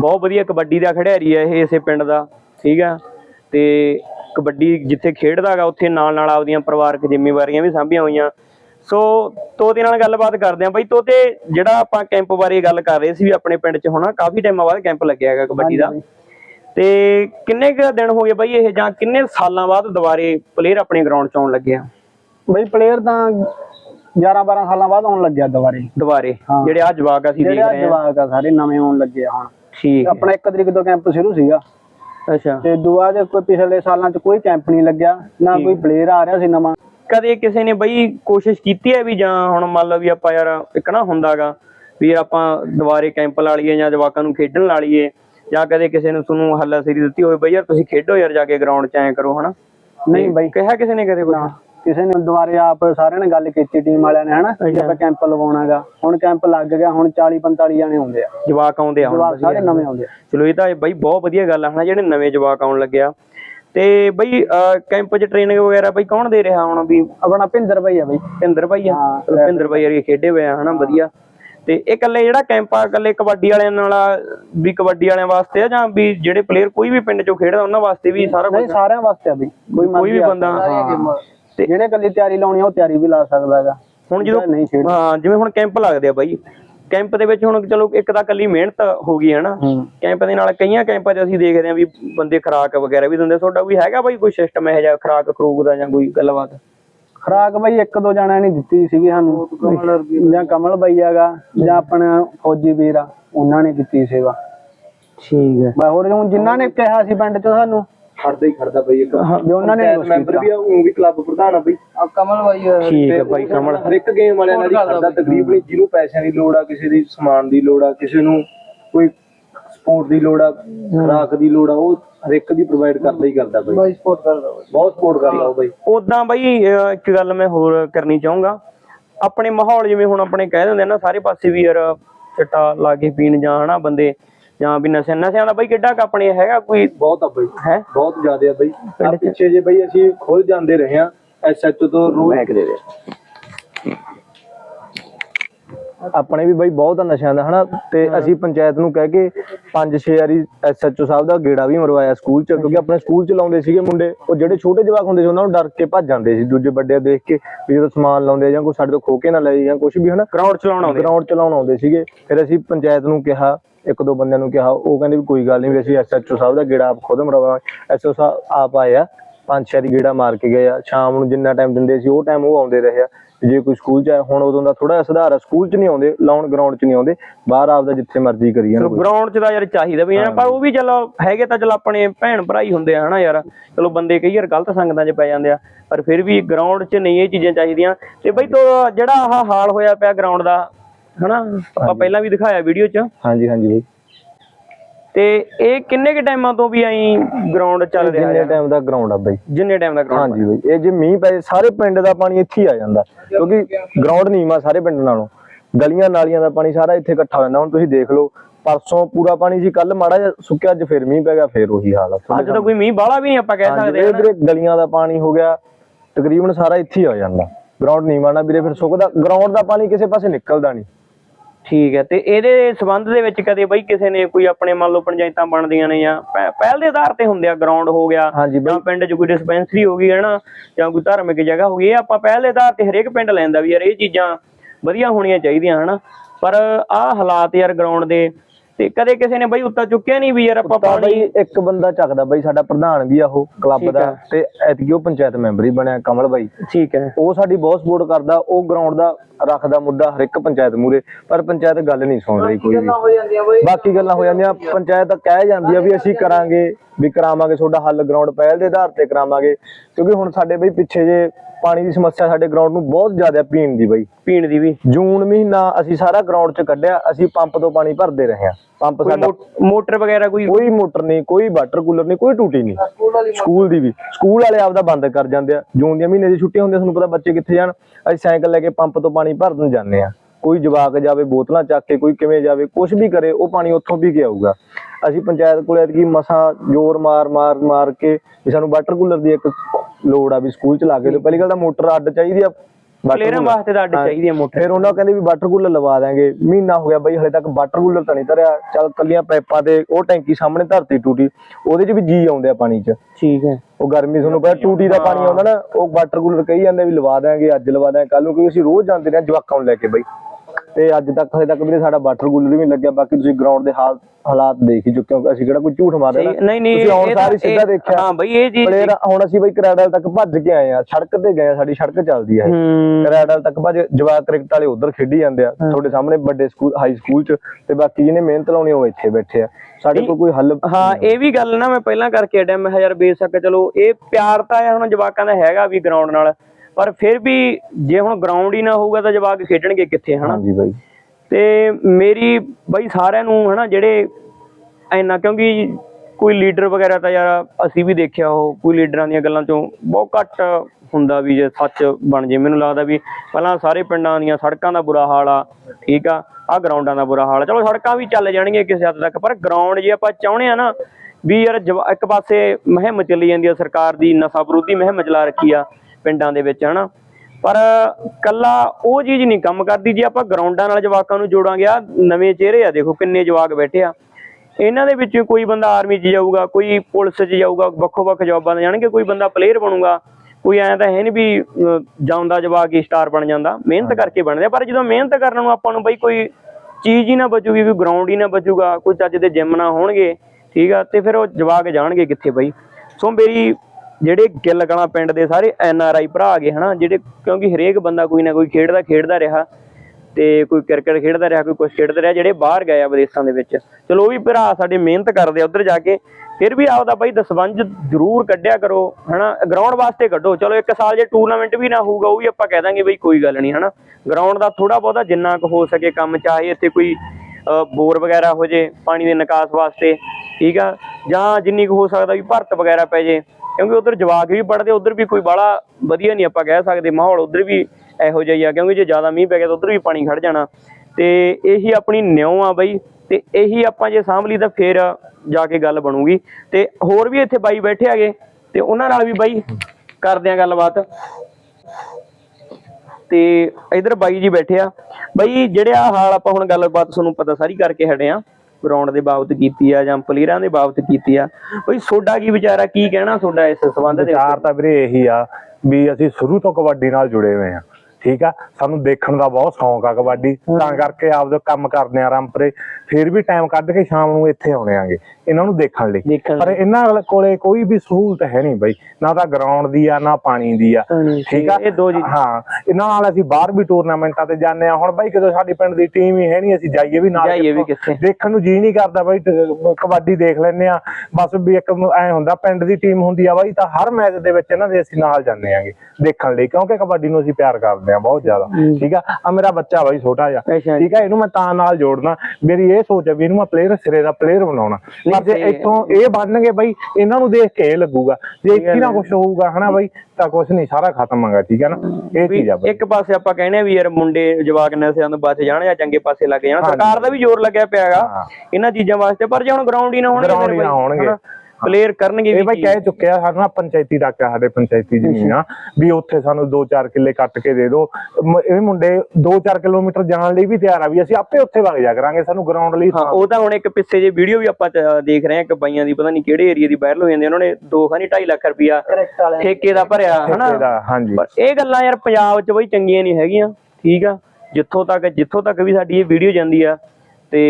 ਬਹੁਤ ਵਧੀਆ ਕਬੱਡੀ ਦਾ ਖਿਡਾਰੀ ਆ ਇਹ ਇਸੇ ਪਿੰਡ ਦਾ ਠੀਕ ਆ। ਤੇ ਕਬੱਡੀ ਜਿੱਥੇ ਖੇਡਦਾ ਹੈਗਾ ਉੱਥੇ ਨਾਲ ਨਾਲ ਆਪਦੀਆਂ ਪਰਿਵਾਰਕ ਜ਼ਿੰਮੇਵਾਰੀਆਂ ਵੀ ਸਾਂਭੀਆਂ ਹੋਈਆਂ। ਸੋ ਤੋਤੇ ਨਾਲ ਗੱਲਬਾਤ ਕਰਦੇ ਆ ਬਈ ਤੋਤੇ ਜਿਹੜਾ ਆਪਾਂ ਕੈਂਪ ਬਾਰੇ ਗੱਲ ਕਰ ਰਹੇ ਸੀ ਵੀ ਆਪਣੇ ਪਿੰਡ 'ਚ ਹੋਣਾ ਕਾਫੀ ਟਾਈਮਾਂ ਬਾਅਦ ਕੈਂਪ ਲੱਗਿਆ ਹੈਗਾ ਕਬੱਡੀ ਦਾ। ਤੇ ਕਿੰਨੇ ਕੁ ਦਿਨ ਹੋ ਗਏ ਬਈ ਇਹ ਜਾਂ ਕਿੰਨੇ ਸਾਲਾਂ ਬਾਅਦ ਦੁਬਾਰੇ ਪਲੇਅਰ ਆਪਣੇ ਗਰਾਊਂਡ 'ਚ ਆਉਣ ਲੱਗੇ ਆ?
ਬਾਈ ਪਲੇਅਰ ਤਾਂ 11 12 ਸਾਲਾਂ ਬਾਅਦ ਆਉਣ ਲੱਗਿਆ ਦੁਬਾਰੇ।
ਦੁਬਾਰੇ
ਹਾਂ।
ਜਿਹੜੇ ਆ ਜਵਾਕ ਅਸੀਂ ਦੇਖ
ਜਿਹੜੇ ਆ
ਰਹੇ ਆ
ਜਵਾਕ ਆ ਸਾਰੇ ਨਵੇਂ ਆਉਣ ਲੱਗੇ ਆ ਹੁਣ।
ਠੀਕ ਹੈ।
ਆਪਣਾ 1 ਤਰੀਕ ਤੋਂ ਕੈਂਪ ਸ਼ੁਰੂ ਸੀਗਾ।
ਅੱਛਾ।
ਤੇ ਦੁਆ ਦੇ ਕੋਈ ਪਿਛਲੇ ਸਾਲਾਂ 'ਚ ਕੋਈ ਕੈਂਪ ਨਹੀਂ ਲੱਗਿਆ ਨਾ ਕੋਈ ਪਲੇਅਰ ਆ ਰਿਹਾ ਸੀ ਨਵਾਂ
ਕਦੇ ਕਿਸੇ ਨੇ ਬਈ ਕੋਸ਼ਿਸ਼ ਕੀਤੀ ਹੈ ਵੀ ਜਾਂ ਹੁਣ ਮੰਨ ਲਓ ਵੀ ਆਪਾਂ ਯਾਰ ਇੱਕ ਨਾ ਹੁੰਦਾਗਾ ਵੀ ਆਪਾਂ ਦੁਬਾਰੇ ਕੈਂਪ ਲਾ ਲਈਏ ਜਾਂ ਜਵਾਕਾਂ ਨੂੰ ਖੇਡਣ ਲਾ ਲਈਏ ਜਾਂ ਕਦੇ ਕਿਸੇ ਨੇ ਤੁਹਾਨੂੰ ਹੱਲਾ ਸੇਰੀ ਦਿੱਤੀ ਹੋਵੇ ਬਈ ਯਾਰ ਤੁਸੀਂ ਖੇਡੋ ਯਾਰ ਜਾ ਕੇ ਗਰਾਊਂਡ 'ਚ ਐਂ ਕਰੋ ਹਨਾ?
ਨਹੀਂ ਬਾਈ।
ਕਿਹਾ ਕਿਸੇ ਨੇ ਕਦੇ ਕੁਝ
ਕਿਸੇ ਨੇ ਦੁਬਾਰੇ ਆਪ ਸਾਰਿਆਂ ਨੇ ਗੱਲ ਕੀਤੀ ਟੀਮ ਵਾਲਿਆਂ ਨੇ ਹਨਾ? ਕਿ ਆਪਾਂ ਕੈਂਪ ਲਵਾਉਣਾਗਾ ਹੁਣ ਕੈਂਪ ਲੱਗ ਗਿਆ ਹੁਣ 40 45 ਜਾਣੇ ਆਉਂਦੇ ਆ।
ਜਵਾਕ ਆਉਂਦੇ ਆ ਹੁਣ
ਜਵਾਕ ਸਾਰੇ ਨਵੇਂ ਆਉਂਦੇ ਆ।
ਚਲੋ ਇਹ ਤਾਂ ਬਈ ਬਹੁਤ ਵਧੀਆ ਗੱਲ ਆ ਹਨਾ? ਜਿਹੜੇ ਨਵੇਂ ਜਵਾਕ ਆਉਣ ਲੱਗਿਆ ਤੇ ਬਈ ਕੈਂਪ 'ਚ ਟ੍ਰੇਨਿੰਗ ਵਗੈਰਾ ਬਈ ਕੌਣ ਦੇ ਰਿਹਾ ਹੁਣ ਵੀ?
ਆਪਣਾ ਭਿੰਦਰ ਭਾਈ ਆ ਬਾਈ।
ਭਿੰਦਰ ਭਾਈ ਆ? ਭਿੰਦਰ ਭਾਈ ਵਰਗੇ ਖੇਡੇ ਹੋਏ ਆ ਹਨਾ? ਵਧੀਆ। ਤੇ ਇਹ ਇਕੱਲੇ ਜਿਹੜਾ ਕੈਂਪ ਆ ਇਕੱਲੇ ਕਬੱਡੀ ਵਾਲਿਆਂ ਨਾਲ ਵੀ ਕਬੱਡੀ ਵਾਲਿਆਂ ਵਾਸਤੇ ਆ ਜਾਂ ਵੀ ਜਿਹੜੇ ਪਲੇਅਰ ਕੋਈ ਵੀ ਪਿੰਡ 'ਚੋਂ ਖੇਡਦਾ ਉਹਨਾਂ ਵਾਸਤੇ ਵੀ ਸਾਰਾ ਕੁਝ
ਸਾਰਿਆਂ ਵਾਸਤੇ ਆ ਬਈ। ਕੋਈ
ਵੀ ਬੰਦਾ,
ਜਿਹੜੇ ਕੱਲੀ ਤਿਆਰੀ ਲਾਉਣੀ ਆ ਉਹ ਤਿਆਰੀ ਵੀ ਲਾ ਸਕਦਾ ਹੈਗਾ।
ਹੁਣ ਜਦੋਂ ਹਾਂ ਜਿਵੇਂ ਹੁਣ ਕੈਂਪ ਲੱਗਦੇ ਆ ਬਾਈ। ਕੈਂਪ ਦੇ ਵਿੱਚ ਹੁਣ ਚਲੋ ਇੱਕ ਤਾਂ ਕੱਲੀ ਮਿਹਨਤ ਹੋ ਗਈ ਹੈ ਨਾ।
ਹੂੰ।
ਕੈਂਪ ਦੇ ਨਾਲ ਕਈਆਂ ਕੈਂਪਾਂ 'ਚ ਅਸੀਂ ਦੇਖਦੇ ਆ ਵੀ ਬੰਦੇ ਖਰਾਕ ਵਗੈਰਾ ਵੀ ਦਿੰਦੇ। ਤੁਹਾਡਾ ਕੋਈ ਹੈਗਾ ਬਾਈ ਕੋਈ ਸਿਸਟਮ ਇਹੋ ਜਿਹਾ ਖਰਾਕ ਖਰੂਕ ਦਾ ਜਾਂ ਕੋਈ ਗੱਲਬਾਤ?
ਖਰਾਕ ਬਾਈ ਇੱਕ ਦੋ ਜਣਿਆਂ ਨੇ ਦਿੱਤੀ ਸੀਗੀ ਸਾਨੂੰ। ਜਾਂ ਕਮਲ ਬਾਈ ਹੈਗਾ ਜਾਂ ਆਪਣਾ ਫੌਜੀ ਵੀਰ ਆ ਉਹਨਾਂ ਨੇ ਕੀਤੀ ਸੇਵਾ।
ਠੀਕ ਹੈ।
ਬਾ ਹੋਰ ਜਿਨ੍ਹਾਂ ਨੇ ਕਿਹਾ ਸੀ ਪਿੰਡ ਚ ਸਾਨੂੰ
ਖੜਦਾ ਹੀ ਖੜਦਾ ਬਈ ਇੱਕ
ਵੀ ਉਹਨਾਂ ਨੇ ਕੁਛ
ਮੈਂਬਰ
ਕੀਤਾ।
ਵੀ ਆ ਉਹ ਵੀ ਕਲੱਬ ਪ੍ਰਧਾਨ ਆ ਬਈ।
ਕਮਲ ਬਾਈ
ਠੀਕ ਹੈ ਬਾਈ ਕਮਲ।
ਹਰ ਇੱਕ ਗੇਮ ਵਾਲਿਆਂ ਨਾਲ ਹੀ ਖੜਦਾ ਤਕਰੀਬਨ ਜਿਹਨੂੰ ਪੈਸਿਆਂ ਦੀ ਲੋੜ ਆ ਕਿਸੇ ਦੀ ਸਮਾਨ ਦੀ ਲੋੜ ਆ ਕਿਸੇ ਨੂੰ ਕੋਈ ਸਪੋਰਟ ਦੀ ਲੋੜ ਆ ਖੁਰਾਕ ਦੀ ਲੋੜ ਆ ਉਹ ਹਰ ਇੱਕ ਦੀ ਪ੍ਰੋਵਾਈਡ ਕਰਦਾ ਹੀ ਕਰਦਾ ਬਈ।
ਬਾਈ ਸਪੋਰਟ ਕਰਦਾ
ਬਹੁਤ ਸਪੋਰਟ ਕਰਦਾ ਉਹ ਬਈ।
ਉਦਾਂ ਬਈ ਅਹ ਇੱਕ ਗੱਲ ਮੈਂ ਹੋਰ ਕਰਨੀ ਚਾਹੂੰਗਾ। ਆਪਣੇ ਮਾਹੌਲ ਜਿਵੇਂ ਹੁਣ ਆਪਣੇ ਕਹਿ ਦਿੰਦੇ ਆ ਨਾ ਸਾਰੇ ਪਾਸੇ ਵੀ ਯਾਰ ਚਿੱਟਾ ਲਾ ਕੇ ਪੀਣ ਜਾਂ ਹਨਾ ਬੰਦੇ ਜਾਂ ਵੀ ਨਸ਼ੇ ਨਸ਼ਿਆਂ ਦਾ ਬਈ ਕਿੱਡਾ ਕੁ ਆਪਣੇ ਹੈਗਾ ਕੋਈ?
ਬਹੁਤ ਆ ਬਈ।
ਹੈ?
ਬਹੁਤ ਜ਼ਿਆਦਾ ਆ ਬਈ। ਆ ਪਿੱਛੇ ਜੇ ਬਈ ਅਸੀਂ ਖੁਦ ਜਾਂਦੇ ਰਹੇ ਆ ਐਸਐਚਓ ਤੋਂ ਰੋਜ਼
ਦੇ ਦੇ
ਆਪਣੇ ਵੀ ਬਈ ਬਹੁਤ ਨਸ਼ਿਆਂ ਦਾ ਹਨਾ? ਤੇ ਅਸੀਂ ਪੰਚਾਇਤ ਨੂੰ ਕਹਿ ਕੇ 5-6 ਵਾਰੀ ਐਸਐਚਓ ਸਾਹਿਬ ਦਾ ਗੇੜਾ ਵੀ ਮਰਵਾਇਆ ਸਕੂਲ ਚ ਕਿਉਂਕਿ ਆਪਣੇ ਸਕੂਲ ਚ ਲਾਉਂਦੇ ਸੀਗੇ ਮੁੰਡੇ। ਉਹ ਜਿਹੜੇ ਛੋਟੇ ਜਵਾਕ ਹੁੰਦੇ ਸੀ ਉਹਨਾਂ ਨੂੰ ਡਰ ਕੇ ਭੱਜ ਜਾਂਦੇ ਸੀ ਦੂਜੇ ਵੱਡੇ ਦੇਖ ਕੇ ਵੀ ਜਦੋਂ ਸਮਾਨ ਲਾਉਂਦੇ ਆ ਜਾਂ ਕੋਈ ਸਾਡੇ ਤੋਂ ਖੋ ਕੇ ਨਾ ਲੈ ਜਾਂ ਕੁਝ ਵੀ ਹਨਾ?
ਗਰਾਊਂਡ ਚਲਾਉਣ ਆਉਂਦੇ।
ਗਰਾਊਂਡ ਚਲਾਉਣ ਆਉਂਦੇ ਸੀਗੇ। ਫਿਰ ਅਸੀਂ ਪੰਚਾਇਤ ਨੂੰ ਕਿਹਾ ਇੱਕ ਦੋ ਬੰਦਿਆਂ ਨੂੰ ਕਿਹਾ ਉਹ ਕਹਿੰਦੇ ਵੀ ਕੋਈ ਗੱਲ ਨਹੀਂ ਵੀ ਅਸੀਂ ਐਸਐਚਓ ਸਾਹਿਬ ਦਾ ਗੇੜਾ ਆਪ ਖੁਦ ਮਰਵਾਵਾਂਗੇ। ਐਸਓ ਸਾਹਿਬ ਆਪ ਆਏ ਆ। ਪੰਜ ਛੇ ਦੀ ਗੇੜਾ ਮਾਰ ਕੇ ਗਏ ਆ ਸ਼ਾਮ ਨੂੰ ਜਿੰਨਾ ਟਾਈਮ ਦਿੰਦੇ ਸੀ ਉਹ ਟਾਈਮ ਉਹ ਆਉਂਦੇ ਰਹੇ ਆ। ਜੇ ਕੋਈ ਸਕੂਲ ਚ ਹੁਣ ਉਦੋਂ ਦਾ ਥੋੜਾ ਸੁਧਾਰ ਆ ਸਕੂਲ ਚ ਨਹੀਂ ਆਉਂਦੇ ਲਾਉਣ ਗਰਾਊਂਡ ਚ ਨਹੀਂ ਆਉਂਦੇ ਬਾਹਰ ਆਪਦਾ ਜਿੱਥੇ ਮਰਜ਼ੀ ਕਰੀ ਜਾਣ।
ਗਰਾਊਂਡ 'ਚ ਤਾਂ ਯਾਰ ਚਾਹੀਦਾ ਵੀ ਪਰ ਉਹ ਵੀ ਚਲੋ ਹੈਗੇ ਤਾਂ ਚਲ ਆਪਣੇ ਭੈਣ ਭਰਾ ਹੀ ਹੁੰਦੇ ਆ ਹਨਾ ਯਾਰ। ਚਲੋ ਬੰਦੇ ਕਈ ਵਾਰ ਗਲਤ ਸੰਗਤਾਂ 'ਚ ਪੈ ਜਾਂਦੇ ਆ ਪਰ ਫਿਰ ਵੀ ਗਰਾਊਂਡ 'ਚ ਨਹੀਂ ਇਹ ਚੀਜ਼ਾਂ ਚਾਹੀਦੀਆਂ। ਤੇ ਬਈ ਤੋ ਜਿਹੜਾ ਆਹ ਹਾਲ ਹੋਇਆ ਪਿਆ ਗਰਾਊਂਡ ਦਾ ਹਨਾ ਆਪਾਂ ਪਹਿਲਾਂ ਵੀ ਦਿਖਾਇਆ ਵੀਡੀਓ 'ਚ?
ਹਾਂਜੀ ਹਾਂਜੀ
ਤੇ ਇਹ ਕਿੰਨੇ ਕ ਟਾਈਮਾਂ ਤੋਂ ਵੀ ਐਂ ਗਰਾਊਂਡ ਚੱਲ ਰਿਹਾ
ਜਿੰਨੇ
ਹੈ?
ਟਾਈਮ ਦਾ ਗਰਾਊਂਡ ਆ ਬਈ।
ਜਿੰਨੇ ਟਾਈਮ ਦਾ ਗਰਾਊਂਡ
ਹਾਂਜੀ ਬਈ ਇਹ ਜੇ ਮੀਂਹ ਪਏ ਸਾਰੇ ਪਿੰਡ ਦਾ ਪਾਣੀ ਇੱਥੇ ਹੀ ਆ ਜਾਂਦਾ। ਕਿਉਂਕਿ ਗਰਾਊਂਡ ਨੀਵਾਂ ਸਾਰੇ ਪਿੰਡ ਨਾਲੋਂ। ਗਲੀਆਂ ਨਾਲੀਆਂ ਦਾ ਪਾਣੀ ਸਾਰਾ ਇੱਥੇ ਇਕੱਠਾ ਹੋ ਜਾਂਦਾ। ਹੁਣ ਤੁਸੀਂ ਦੇਖ ਲਓ ਪਰਸੋਂ ਪੂਰਾ ਪਾਣੀ ਸੀ ਕੱਲ ਮਾੜਾ ਜਿਹਾ ਸੁੱਕਿਆ ਅੱਜ ਫਿਰ ਮੀਂਹ ਪੈ ਗਿਆ ਫਿਰ ਉਹੀ ਹਾਲ ਆ।
ਅੱਜ ਤਾਂ ਕੋਈ ਮੀਂਹ ਬਾਹਲਾ ਵੀ ਨਹੀਂ ਆਪਾਂ ਕਹਿ ਸਕਦੇ।
ਵੀਰੇ ਗਲੀਆਂ ਦਾ ਪਾਣੀ ਹੋ ਗਿਆ ਤਕਰੀਬਨ ਸਾਰਾ ਇੱਥੇ ਹੀ ਆ ਜਾਂਦਾ। ਗਰਾਊਂਡ ਨੀਵਾਂ ਨਾ ਵੀਰੇ ਫਿਰ ਸੁੱਕਦਾ ਗਰਾਊਂਡ ਦਾ ਪਾਣੀ ਕਿਸੇ ਪਾਸੇ ਨਿਕਲਦਾ ਨਹੀਂ।
ਠੀਕ ਹੈ ਤੇ ਇਹਦੇ ਸਬੰਧ ਦੇ ਵਿੱਚ ਕਦੇ ਬਈ ਕਿਸੇ ਨੇ ਕੋਈ ਆਪਣੇ ਮੰਨ ਲਓ ਪੰਚਾਇਤਾਂ ਬਣਦੀਆਂ ਨੇ ਜਾਂ ਪਹਿ- ਪਹਿਲ ਦੇ ਆਧਾਰ ਤੇ ਹੁੰਦੇ ਆ ਗਰਾਊਂਡ ਹੋ ਗਿਆ ਜਾਂ ਪਿੰਡ 'ਚ ਕੋਈ ਡਿਸਪੈਂਸਰੀ ਹੋ ਗਈ ਹੈ ਨਾ ਜਾਂ ਕੋਈ ਧਾਰਮਿਕ ਜਗ੍ਹਾ ਹੋ ਗਈ ਇਹ ਆਪਾਂ ਪਹਿਲ ਦੇ ਆਧਾਰ ਤੇ ਹਰੇਕ ਪਿੰਡ ਲੈਂਦਾ ਵੀ ਯਾਰ ਇਹ ਚੀਜ਼ਾਂ ਵਧੀਆ ਹੋਣੀਆਂ ਚਾਹੀਦੀਆਂ ਹਨਾ। ਪਰ ਆਹ ਹਾਲਾਤ ਯਾਰ ਗਰਾਊਂਡ ਦੇ ਤੇ ਕਦੇ ਕਿਸੇ ਨੇ ਬਾਈ ਉੱਤਾ ਚੁੱਕਿਆ ਨਹੀਂ ਵੀ ਯਾਰ ਆਪਾਂ
ਤਾਂ
ਪਾਣੀ
ਬਈ ਇੱਕ ਬੰਦਾ ਚੱਕਦਾ ਬਈ ਸਾਡਾ ਪ੍ਰਧਾਨ ਵੀ ਆ ਉਹ ਕਲੱਬ
ਠੀਕ
ਦਾ
ਆ।
ਤੇ ਐਤਕੀ ਉਹ ਪੰਚਾਇਤ ਮੈਂਬਰ ਹੀ ਬਣਿਆ ਕਮਲ ਬਾਈ।
ਠੀਕ ਹੈ।
ਉਹ ਸਾਡੀ ਬਹੁਤ ਸਪੋਰਟ ਕਰਦਾ ਉਹ ਗਰਾਊਂਡ ਦਾ ਰੱਖਦਾ ਮੁੱਦਾ ਹਰ ਇੱਕ ਪੰਚਾਇਤ ਮੂਰੇ ਪਰ ਪੰਚਾਇਤ ਗੱਲ ਨਹੀਂ ਸੁਣ ਰਹੀ ਕੋਈ ਵੀ। ਬਾਕੀ ਗੱਲਾਂ ਹੋ ਜਾਂਦੀਆਂ ਪੰਚਾਇਤ ਤਾਂ ਕਹਿ ਜਾਂਦੀ ਆ ਵੀ ਅਸੀਂ ਕਰਾਂਗੇ ਵੀ ਕਰਾਵਾਂਗੇ ਤੁਹਾਡਾ ਹੱਲ ਗਰਾਊਂਡ ਪਹਿਲ ਦੇ ਆਧਾਰ ਤੇ ਕਰਾਵਾਂਗੇ ਕਿਉਂਕਿ ਹੁਣ ਸਾਡੇ ਬਈ ਪਿੱਛੇ ਜੇ ਪਾਣੀ ਦੀ ਸਮੱਸਿਆ ਸਾਡੇ ਗਰਾਊਂਡ ਨੂੰ ਬਹੁਤ ਜ਼ਿਆਦਾ ਪੀਣ ਦੀ ਬਈ।
ਪੀਣ ਦੀ ਵੀ।
ਜੂਨ ਮਹੀਨਾ ਅਸੀਂ ਸਾਰਾ ਗਰਾਊਂਡ 'ਚ ਕੱਢਿਆ ਅਸੀਂ ਪੰਪ ਤੋਂ ਪਾਣੀ ਭਰਦੇ ਰਹੇ ਹਾਂ। ਪੰਪ ਸਾਡਾ
ਮੋਟਰ ਵਗੈਰਾ ਕੋਈ
ਕੋਈ ਮੋਟਰ ਨਹੀਂ ਕੋਈ ਵਾਟਰ ਕੂਲਰ ਨਹੀਂ ਕੋਈ ਟੂਟੀ ਨਹੀਂ। ਸਕੂਲ ਦੀ ਵੀ। ਸਕੂਲ ਵਾਲੇ ਆਪਦਾ ਬੰਦ ਕਰ ਜਾਂਦੇ ਆ। ਜੂਨ ਦੀਆਂ ਮਹੀਨੇ ਦੀ ਛੁੱਟੀਆਂ ਹੁੰਦੀਆਂ ਤੁਹਾਨੂੰ ਪਤਾ ਬੱਚੇ ਕਿੱਥੇ ਜਾਣ? ਅਸੀਂ ਸਾਈਕਲ ਲੈ ਕੇ ਪੰਪ ਤੋਂ ਪਾਣੀ ਭਰਨ ਜਾਂਦੇ ਆ ਕੋਈ ਜਵਾਕ ਜਾਵੇ ਬੋਤਲਾਂ ਚੱਕ ਕੇ ਕੋਈ ਕਿਵੇਂ ਜਾਵੇ ਕੁਝ ਵੀ ਕਰੇ ਉਹ ਪਾਣੀ ਉੱਥੋਂ ਪੀ ਕੇ ਆਊਗਾ। ਅਸੀਂ ਪੰਚਾਇਤ ਕੋਲ ਐਤਕੀ ਮਸਾਂ ਜ਼ੋਰ ਮਾਰ ਮਾਰ ਮਾਰ ਕੇ ਵੀ ਸਾਨੂੰ ਵਾਟਰ ਕੂਲਰ ਦੀ ਇੱਕ ਲੋੜ ਆ ਵੀ ਸਕੂਲ ਚ ਲਾ ਕੇ ਦਿਓ। ਪਹਿਲੀ ਗੱਲ ਤਾਂ ਮੋਟਰ ਅੱਡ ਚਾਹੀਦੀ ਆ
ਪਲੇਅਰਾਂ। ਵਾਸਤੇ ਤਾਂ ਅੱਡ। ਚਾਹੀਦੀ ਹੈ ਮੋਟਰ।
ਫਿਰ ਉਹਨਾਂ ਕਹਿੰਦੇ ਵੀ ਵਾਟਰ ਕੂਲਰ ਲਵਾ ਦਾਂਗੇ ਮਹੀਨਾ ਹੋ ਗਿਆ ਬਈ ਹਲੇ ਤੱਕ ਵਾਟਰ ਕੂਲਰ ਤਾਂ ਨਹੀਂ ਧਰਿਆ। ਚੱਲ ਕੱਲੀਆਂ ਪਾਈਪਾਂ ਤੇ ਉਹ ਟੈਂਕੀ ਸਾਹਮਣੇ ਧਰਤੀ ਟੂਟੀ ਉਹਦੇ 'ਚ ਵੀ ਜੀ ਆਉਂਦੇ ਆ ਪਾਣੀ 'ਚ।
ਠੀਕ ਹੈ।
ਉਹ ਗਰਮੀ ਤੁਹਾਨੂੰ ਪਤਾ ਟੂਟੀ ਦਾ ਪਾਣੀ ਆਉਂਦਾ ਨਾ ਉਹ ਵਾਟਰ ਕੂਲਰ ਕਹੀ ਜਾਂਦੇ ਵੀ ਲਵਾ ਦਾਂਗੇ ਅੱਜ ਲਵਾ ਦਾਂਗੇ ਕੱਲ ਨੂੰ ਕਿਉਂਕਿ ਅਸੀਂ ਰੋਜ਼ ਜਾਂਦੇ ਹਾਂ ਜਵਾਕਾਂ ਨੂੰ ਲੈ ਕੇ ਬਈ। ਤੇ ਅੱਜ ਤੱਕ ਹਲੇ ਤੱਕ ਵੀਰੇ ਸਾਡਾ ਵਾਟਰ ਕੂਲਰ ਵੀ ਨਹੀਂ ਲੱਗਿਆ ਬਾਕੀ ਤੁਸੀਂ ਗਰਾਊਂਡ ਦੇ ਹਾਲ ਹਾਲਾਤ ਦੇਖ ਹੀ ਚੁੱਕੇ ਹੋ ਅਸੀਂ ਕਿਹੜਾ ਕੋਈ ਝੂਠ ਮਾਰ ਰਹੇ
ਸਹੀ- ਨਹੀਂ ਨਹੀਂ
ਤੁਸੀਂ ਆਉਣ ਸਾਰ ਸਿੱਧਾ ਦੇਖਿਆ।
ਹਾਂ ਬਈ ਇਹ ਚੀਜ਼
ਪਲੇਅਰ ਹੁਣ ਅਸੀਂ ਬਈ ਕਰੈਡਲ ਤੱਕ ਭੱਜ ਕੇ ਆਏ ਆ ਸੜਕ ਤੇ ਗਏ ਸਾਡੀ ਸੜਕ ਚੱਲਦੀ ਆ ਕਰੈਡਲ ਤੱਕ ਭੱਜ ਜਵਾਕ ਕ੍ਰਿਕਟ ਵਾਲੇ ਉਧਰ ਖੇਡੀ ਜਾਂਦੇ ਆ। ਤੁਹਾਡੇ ਸਾਹਮਣੇ ਵੱਡੇ ਸਕੂਲ ਹਾਈ ਸਕੂਲ ਚ ਤੇ ਬਾਕੀ ਜਿਹਨੇ ਮਿਹਨਤ ਲਾਉਣੀ ਉਹ ਇੱਥੇ ਬੈਠੇ ਆ। ਸਾਡੇ ਕੋਲ ਕੋਈ ਹੱਲ
ਹਾਂ ਇਹ ਵੀ ਗੱਲ ਨਾ ਮੈਂ ਪਹਿਲਾਂ ਕਰਕੇ ਹਟਿਆ। ਮੈਂ ਯਾਰ ਬੇਸ਼ੱਕ ਚਲੋ ਇਹ ਪਿਆਰ ਤਾਂ ਹੁਣ ਜਵਾਕਾਂ ਦਾ ਹੈਗਾ ਵੀ ਗਰਾਊਂਡ ਨਾਲ। ਪਰ ਫਿਰ ਵੀ ਜੇ ਹੁਣ ਗਰਾਊਂਡ ਹੀ ਨਾ ਹੋਊਗਾ ਤਾਂ ਜਵਾਕ ਖੇਡਣਗੇ ਕਿੱਥੇ ਹਨਾ?
ਹਾਂਜੀ ਬਾਈ।
ਤੇ ਮੇਰੀ ਬਈ ਸਾਰਿਆਂ ਨੂੰ ਹਨਾ ਜਿਹੜੇ ਐਨਾ ਕਿਉਂਕਿ ਕੋਈ ਲੀਡਰ ਵਗੈਰਾ ਤਾਂ ਯਾਰ ਅਸੀਂ ਵੀ ਦੇਖਿਆ ਉਹ ਕੋਈ ਲੀਡਰਾਂ ਦੀਆਂ ਗੱਲਾਂ ਚੋਂ ਬਹੁਤ ਘੱਟ ਹੁੰਦਾ ਵੀ ਜੇ ਸੱਚ ਬਣ ਜੇ। ਮੈਨੂੰ ਲੱਗਦਾ ਵੀ ਪਹਿਲਾਂ ਸਾਰੇ ਪਿੰਡਾਂ ਦੀਆਂ ਸੜਕਾਂ ਦਾ ਬੁਰਾ ਹਾਲ ਆ ਠੀਕ ਆ ਆ ਗਰਾਊਂਡਾਂ ਦਾ ਬੁਰਾ ਹਾਲ ਆ। ਚਲੋ ਸੜਕਾਂ ਵੀ ਚੱਲ ਜਾਣਗੀਆਂ ਕਿਸੇ ਹੱਦ ਤੱਕ ਪਰ ਗਰਾਊਂਡ ਜੇ ਆਪਾਂ ਚਾਹੁੰਦੇ ਆ ਨਾ ਵੀ ਯਾਰ ਇੱਕ ਪਾਸੇ ਮੁਹਿੰਮ ਚੱਲੀ ਜਾਂਦੀ ਆ ਸਰਕਾਰ ਦੀ ਨਸ਼ਾ ਵਿਰੋਧੀ ਮੁਹਿੰਮ ਚਲਾ ਰੱਖੀ ਆ ਪਿੰਡਾਂ ਦੇ ਵਿੱਚ ਹਨਾ? ਪਰ ਕੱਲਾ ਉਹ ਚੀਜ਼ ਨਹੀਂ ਕੰਮ ਕਰਦੀ ਜੇ ਆਪਾਂ ਗਰਾਊਂਡਾਂ ਨਾਲ ਜਵਾਕਾਂ ਨੂੰ ਜੋੜਾਂਗੇ ਆ ਨਵੇਂ ਚਿਹਰੇ ਆ ਦੇਖੋ ਕਿੰਨੇ ਜਵਾਕ ਬੈਠੇ ਆ। ਇਹਨਾਂ ਦੇ ਵਿੱਚ ਕੋਈ ਬੰਦਾ ਆਰਮੀ 'ਚ ਜਾਊਗਾ ਕੋਈ ਪੁਲਿਸ 'ਚ ਜਾਊਗਾ ਵੱਖੋ ਵੱਖ ਜੌਬਾਂ ਤੇ ਜਾਣਗੇ ਕੋਈ ਬੰਦਾ ਪਲੇਅਰ ਬਣੂਗਾ ਕੋਈ ਐਂ ਤਾਂ ਹੈ ਨਹੀਂ ਵੀ ਜਾਉਂਦਾ ਜਵਾਕ ਹੀ ਸਟਾਰ ਬਣ ਜਾਂਦਾ ਮਿਹਨਤ ਕਰਕੇ ਬਣਦੇ। ਪਰ ਜਦੋਂ ਮਿਹਨਤ ਕਰਨ ਨੂੰ ਆਪਾਂ ਨੂੰ ਬਈ ਕੋਈ ਚੀਜ਼ ਹੀ ਨਾ ਬਚੂਗੀ ਕੋਈ ਗਰਾਊਂਡ ਹੀ ਨਾ ਬਚੂਗਾ ਕੋਈ ਚੱਜ ਦੇ ਜਿਮ ਨਾ ਹੋਣਗੇ ਠੀਕ ਆ ਤੇ ਫਿਰ ਉਹ ਜਵਾਕ ਜਾਣਗੇ ਕਿੱਥੇ ਬਈ? ਸੋ ਮੇਰੀ ਜਿਹੜੇ ਗਿੱਲ ਕਲਾਂ ਪਿੰਡ ਦੇ ਸਾਰੇ ਐਨ ਆਰ ਆਈ ਭਰਾ ਗਏ ਹਨਾ, ਜਿਹੜੇ ਕਿਉਂਕਿ ਹਰੇਕ ਬੰਦਾ ਕੋਈ ਨਾ ਕੋਈ ਖੇਡਦਾ ਖੇਡਦਾ ਰਿਹਾ ਤੇ ਕੋਈ ਕ੍ਰਿਕਟ ਖੇਡਦਾ ਰਿਹਾ, ਕੋਈ ਕੁਛ ਖੇਡਦਾ ਰਿਹਾ, ਜਿਹੜੇ ਬਾਹਰ ਗਏ ਆ ਵਿਦੇਸ਼ਾਂ ਦੇ ਵਿੱਚ। ਚਲੋ ਉਹ ਵੀ ਭਰਾ ਸਾਡੇ ਮਿਹਨਤ ਕਰਦੇ ਆ ਉੱਧਰ ਜਾ ਕੇ, ਫਿਰ ਵੀ ਆਪਦਾ ਬਾਈ ਦਸਵੰਜ ਜ਼ਰੂਰ ਕੱਢਿਆ ਕਰੋ, ਹਨਾ ਗਰਾਊਂਡ ਵਾਸਤੇ ਕੱਢੋ। ਚਲੋ ਇੱਕ ਸਾਲ ਜੇ ਟੂਰਨਾਮੈਂਟ ਵੀ ਨਾ ਹੋਊਗਾ, ਉਹ ਵੀ ਆਪਾਂ ਕਹਿ ਦਾਂਗੇ ਬਈ ਕੋਈ ਗੱਲ ਨਹੀਂ, ਹਨਾ। ਗਰਾਊਂਡ ਦਾ ਥੋੜਾ ਬਹੁਤਾ ਜਿੰਨਾ ਕੁ ਹੋ ਸਕੇ ਕੰਮ, ਚਾਹੇ ਇੱਥੇ ਕੋਈ ਬੋਰ ਵਗੈਰਾ ਹੋ ਜੇ, ਪਾਣੀ ਦੇ ਨਿਕਾਸ ਵਾਸਤੇ, ਠੀਕ ਆ? ਜਾਂ ਜਿੰਨੀ ਕੁ ਹੋ ਸਕਦਾ ਵੀ ਭਰਤ ਵਗੈਰਾ ਪੈ ਜੇ। ਕਿਉਂਕਿ ਉਧਰ ਜਵਾਕ ਵੀ ਪੜਦੇ ਉਧਰ ਵੀ ਕੋਈ ਬਾਹਲਾ ਵਧੀਆ ਨਹੀਂ ਆਪਾਂ ਕਹਿ ਸਕਦੇ, ਮਾਹੌਲ ਉਧਰ ਵੀ ਇਹੋ ਜਿਹਾ ਹੀ ਆ, ਕਿਉਂਕਿ ਜੇ ਜ਼ਿਆਦਾ ਮੀਂਹ ਪੈ ਗਿਆ ਤਾਂ ਉਧਰ ਵੀ ਪਾਣੀ ਖੜ ਜਾਣਾ। ਤੇ ਇਹੀ ਆਪਣੀ ਨਿਉ ਆ ਬਈ, ਤੇ ਇਹੀ ਆਪਾਂ ਜੇ ਸਾਂਭ ਲਈ ਤਾਂ ਫੇਰ ਜਾ ਕੇ ਗੱਲ ਬਣੂਗੀ। ਤੇ ਹੋਰ ਵੀ ਇੱਥੇ ਬਾਈ ਬੈਠੇ ਹੈਗੇ, ਤੇ ਉਹਨਾਂ ਨਾਲ ਵੀ ਬਾਈ ਕਰਦੇ ਆ ਗੱਲਬਾਤ। ਤੇ ਇਧਰ ਬਾਈ ਜੀ ਬੈਠੇ ਆ। ਬਾਈ ਜਿਹੜੇ ਆ ਹਾਲ ਆਪਾਂ ਹੁਣ ਗੱਲਬਾਤ ਤੁਹਾਨੂੰ ਪਤਾ ਸਾਰੀ ਕਰਕੇ ਹਟੇ ਆ। ਗਰਾਊਂਡ ਦੇ ਬਾਬਤ ਕੀਤੀ ਆ ਜਾਂ ਪਲੇਅਰਾਂ ਦੇ ਬਾਬਤ ਕੀਤੀ ਆ ਬਈ ਸੋਡਾ ਕੀ ਵਿਚਾਰਾ ਕੀ ਕਹਿਣਾ ਤੁਹਾਡਾ ਇਸ ਸੰਬੰਧ ਦੇ
ਵਿਚਾਰ ਤਾਂ ਵੀਰੇ ਇਹੀ ਆ ਵੀ ਅਸੀਂ ਸ਼ੁਰੂ ਤੋਂ ਕਬੱਡੀ ਨਾਲ ਜੁੜੇ ਹੋਏ ਆ ਠੀਕ ਆ? ਸਾਨੂੰ ਦੇਖਣ ਦਾ ਬਹੁਤ ਸ਼ੌਂਕ ਆ ਕਬੱਡੀ ਤਾਂ ਕਰਕੇ ਆਪਦੇ ਕੰਮ ਕਰਦੇ ਆ ਰਾਮਪਰੇ ਫਿਰ ਵੀ ਟਾਈਮ ਕੱਢ ਕੇ ਸ਼ਾਮ ਨੂੰ ਇੱਥੇ ਆਉਣੇ ਆਂਗੇ। ਇਹਨਾਂ ਨੂੰ ਦੇਖਣ ਲਈ।
ਦੇਖਣ
ਪਰ ਇਹਨਾਂ ਕੋਲੇ ਕੋਈ ਵੀ ਸਹੂਲਤ ਹੈ ਨਹੀਂ ਬਈ। ਨਾ ਤਾਂ ਗਰਾਊਂਡ ਦੀ ਆ ਨਾ ਪਾਣੀ ਦੀ ਆ।
ਪਾਣੀ,
ਠੀਕ ਆ?
ਇਹ ਦੋ ਚੀਜ਼-
ਹਾਂ ਇਹਨਾਂ ਨਾਲ ਅਸੀਂ ਬਾਹਰ ਵੀ ਟੂਰਨਾਮੈਂਟਾਂ ਤੇ ਜਾਂਦੇ ਆ। ਹੁਣ ਬਾਈ ਕਿਤੇ ਸਾਡੀ ਪਿੰਡ ਦੀ ਟੀਮ ਹੀ ਹੈ ਨਹੀਂ ਅਸੀਂ ਜਾਈਏ ਵੀ ਨਾਲ
ਜਾਈਏ ਵੀ
ਕਿੱਥੋਂ।
ਕਿੱਥੇ।
ਦੇਖਣ ਨੂੰ ਜੀ ਨਹੀਂ ਕਰਦਾ ਬਾਈ ਟ- ਕਬੱਡੀ ਦੇਖ ਲੈਂਦੇ ਆ। ਬਸ ਵੀ ਇੱਕ ਐ ਹੁੰਦਾ ਪਿੰਡ ਦੀ ਟੀਮ ਹੁੰਦੀ ਆ ਬਾਈ ਤਾਂ ਹਰ ਮੈਚ ਦੇ ਵਿੱਚ ਇਹਨਾਂ ਦੇ ਅਸੀਂ ਨਾਲ ਜਾਂਦੇ ਆਂਗੇ ਦੇਖਣ ਲਈ। ਕਿਉਂਕਿ ਕਬੱਡੀ ਨੂੰ ਅਸੀਂ ਪਿਆਰ ਕਰਦੇ ਆ ਬਹੁਤ ਜ਼ਿਆਦਾ। ਠੀਕ ਆ? ਆ ਮੇਰਾ ਬੱਚਾ ਬਾਈ ਛੋਟਾ ਜਿਹਾ।
ਅੱਛਾ
ਠੀਕ ਆ? ਇਹਨੂੰ ਮੈਂ ਤਾਂ ਨਾਲ ਜੋੜਨਾ। ਮੇਰੀ ਇਹ ਸੋਚ ਹੈ ਵੀ ਇਹਨੂੰ ਮੈਂ ਪਲੇਅਰ ਸਿਰੇ ਦਾ ਪਲੇਅਰ ਬਣਾਉਣਾ। ਪਰ ਜੇ ਇੱਥੋਂ ਇਹ ਬਣਨਗੇ ਬਾਈ ਇਹਨਾਂ ਨੂੰ ਦੇਖ ਕੇ ਇਹ ਲੱਗੂਗਾ। ਜੇ ਇੱਥੇ ਨਾ ਕੁਝ ਹੋਊਗਾ ਹਨਾ ਬਾਈ ਤਾਂ ਕੁਝ ਨਹੀਂ ਸਾਰਾ ਖਤਮ ਹੈਗਾ ਠੀਕ ਹੈ ਨਾ? ਇਹ ਚੀਜ਼ ਆ ਬਾਈ।
ਇੱਕ ਪਾਸੇ ਆਪਾਂ ਕਹਿੰਦੇ ਆ ਵੀ ਯਾਰ ਮੁੰਡੇ ਜਵਾਕ ਨਸ਼ਿਆਂ ਤੋਂ ਬਚ ਜਾਣ ਜਾਂ ਚੰਗੇ ਪਾਸੇ ਲੱਗ ਜਾਣ ਸਰਕਾਰ ਦਾ ਵੀ ਜ਼ੋਰ ਲੱਗਿਆ ਪਿਆਗਾ। ਇਹਨਾਂ ਚੀਜ਼ਾਂ ਵਾਸਤੇ ਪਰ ਜੇ ਹੁਣ ਗਰਾਊਂਡ ਹੀ ਨਾ ਹੋਣਗੇ
Ground ਹੀ ਨਾ ਹੋਣਗੇ।
ਪਲੇਅਰ ਕਰਨਗੇ
ਇਹ
ਵੀ
ਬਾਈ
ਕੀ?
ਕਹਿ ਚੁੱਕਿਆ ਸਾਨੂੰ ਨਾ ਪੰਚਾਇਤੀ ਡਾਕਾ ਸਾਡੇ ਪੰਚਾਇਤੀ ਜ਼ਮੀਨ ਵੀ ਉੱਥੇ ਸਾਨੂੰ 2-4 ਕਿੱਲੇ ਕੱਟ ਕੇ ਦੇ ਦਿਓ। ਮ- ਇਹ ਮੁੰਡੇ 2-4 ਕਿਲੋਮੀਟਰ ਜਾਣ ਲਈ ਵੀ ਤਿਆਰ ਆ ਵੀ ਅਸੀਂ ਆਪੇ ਉੱਥੇ ਵਗ ਜਾ ਕਰਾਂਗੇ ਸਾਨੂੰ ਗਰਾਊਂਡ ਲਈ
ਹਾਂ ਉਹ ਤਾਂ ਹੁਣ ਇੱਕ ਪਿੱਛੇ ਜੇ ਵੀਡੀਓ ਵੀ ਆਪਾਂ ਚ- ਦੇਖ ਰਹੇ ਹਾਂ ਕਿ ਬਾਈਆਂ ਦੀ ਪਤਾ ਨਹੀਂ ਕਿਹੜੇ ਏਰੀਆ ਦੀ ਵਾਇਰਲ ਹੋ ਜਾਂਦੀ ਉਹਨਾਂ ਨੇ ਦੋ ਖਾਨੀ 2.5 ਲੱਖ ਰੁਪਇਆ ਠੇਕੇ ਦਾ ਭਰਿਆ ਹਨਾ?
ਠੇਕੇ ਦਾ, ਹਾਂਜੀ।
ਪਰ ਇਹ ਗੱਲਾਂ ਯਾਰ ਪੰਜਾਬ 'ਚ ਬਈ ਚੰਗੀਆਂ ਨਹੀਂ ਹੈਗੀਆਂ ਠੀਕ ਆ? ਜਿੱਥੋਂ ਤੱਕ ਜਿੱਥੋਂ ਤੱਕ ਵੀ ਸਾਡੀ ਇਹ ਵੀਡੀਓ ਜਾਂਦੀ ਆ ਤੇ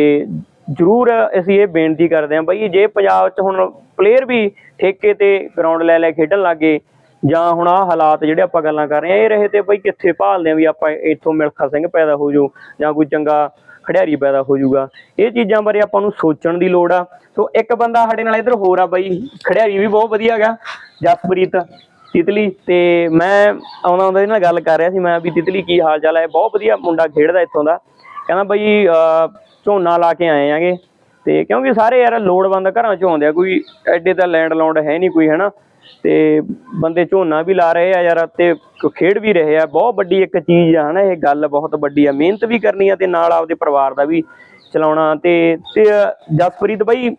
ਜ਼ਰੂਰ ਅਸੀਂ ਇਹ ਬੇਨਤੀ ਕਰਦੇ ਹਾਂ ਬਈ ਜੇ ਪੰਜਾਬ 'ਚ ਹੁਣ ਪਲੇਅਰ ਵੀ ਠੇਕੇ ਤੇ ਗਰਾਊਂਡ ਲੈ ਲੈ ਖੇਡਣ ਲੱਗੇ ਜਾਂ ਹੁਣ ਆਹ ਹਾਲਾਤ ਜਿਹੜੇ ਆਪਾਂ ਗੱਲਾਂ ਕਰ ਰਹੇ ਆ ਇਹ ਰਹੇ ਤੇ ਬਈ ਕਿੱਥੇ ਭਾਲਦੇ ਆ ਵੀ ਆਪਾਂ ਇੱਥੋਂ ਮਿਲਖਾ ਸਿੰਘ ਪੈਦਾ ਹੋ ਜਾਊ ਜਾਂ ਕੋਈ ਚੰਗਾ ਖਿਡਾਰੀ ਪੈਦਾ ਹੋ ਜਾਊਗਾ। ਇਹ ਚੀਜ਼ਾਂ ਬਾਰੇ ਆਪਾਂ ਨੂੰ ਸੋਚਣ ਦੀ ਲੋੜ ਆ। ਸੋ ਇੱਕ ਬੰਦਾ ਸਾਡੇ ਨਾਲ ਇੱਧਰ ਹੋਰ ਆ ਬਈ ਖਿਡਾਰੀ ਵੀ ਬਹੁਤ ਵਧੀਆ ਹੈਗਾ ਜਸਪ੍ਰੀਤ ਤਿਤਲੀ ਤੇ ਮੈਂ ਆਉਂਦਾ ਆਉਂਦਾ ਇਹਦੇ ਨਾਲ ਗੱਲ ਕਰ ਰਿਹਾ ਸੀ ਮੈਂ ਵੀ ਤਿਤਲੀ ਕੀ ਹਾਲ ਚਾਲ ਹੈ ਬਹੁਤ ਵਧੀਆ ਮੁੰਡਾ ਖੇਡਦਾ ਇੱਥੋਂ ਦਾ। ਕਹਿੰਦਾ ਬਈ ਅਹ, ਝੋਨਾ ਲਾ ਕੇ ਆਏ ਆਂਗੇ ਤੇ ਕਿਉਂਕਿ ਸਾਰੇ ਯਾਰ ਲੋੜਵੰਦ ਘਰਾਂ ਚੋਂ ਆਉਂਦੇ ਆ, ਕੋਈ ਐਡੇ ਤਾਂ ਲੈਂਡ ਲਾਉਂਡ ਹੈ ਨਹੀਂ ਕੋਈ, ਹਨਾ? ਤੇ ਬੰਦੇ ਝੋਨਾ ਵੀ ਲਾ ਰਹੇ ਆ ਯਾਰ ਤੇ ਖੇਡ ਵੀ ਰਹੇ ਆ, ਬਹੁਤ ਵੱਡੀ ਇੱਕ ਚੀਜ਼ ਆ, ਹਨਾ? ਇਹ ਗੱਲ ਬਹੁਤ ਵੱਡੀ ਆ, ਮਿਹਨਤ ਵੀ ਕਰਨੀ ਆ ਤੇ ਨਾਲ ਆਪਦੇ ਪਰਿਵਾਰ ਦਾ ਵੀ ਚਲਾਉਣਾ ਤੇ ਜਸਪ੍ਰੀਤ ਬਾਈ,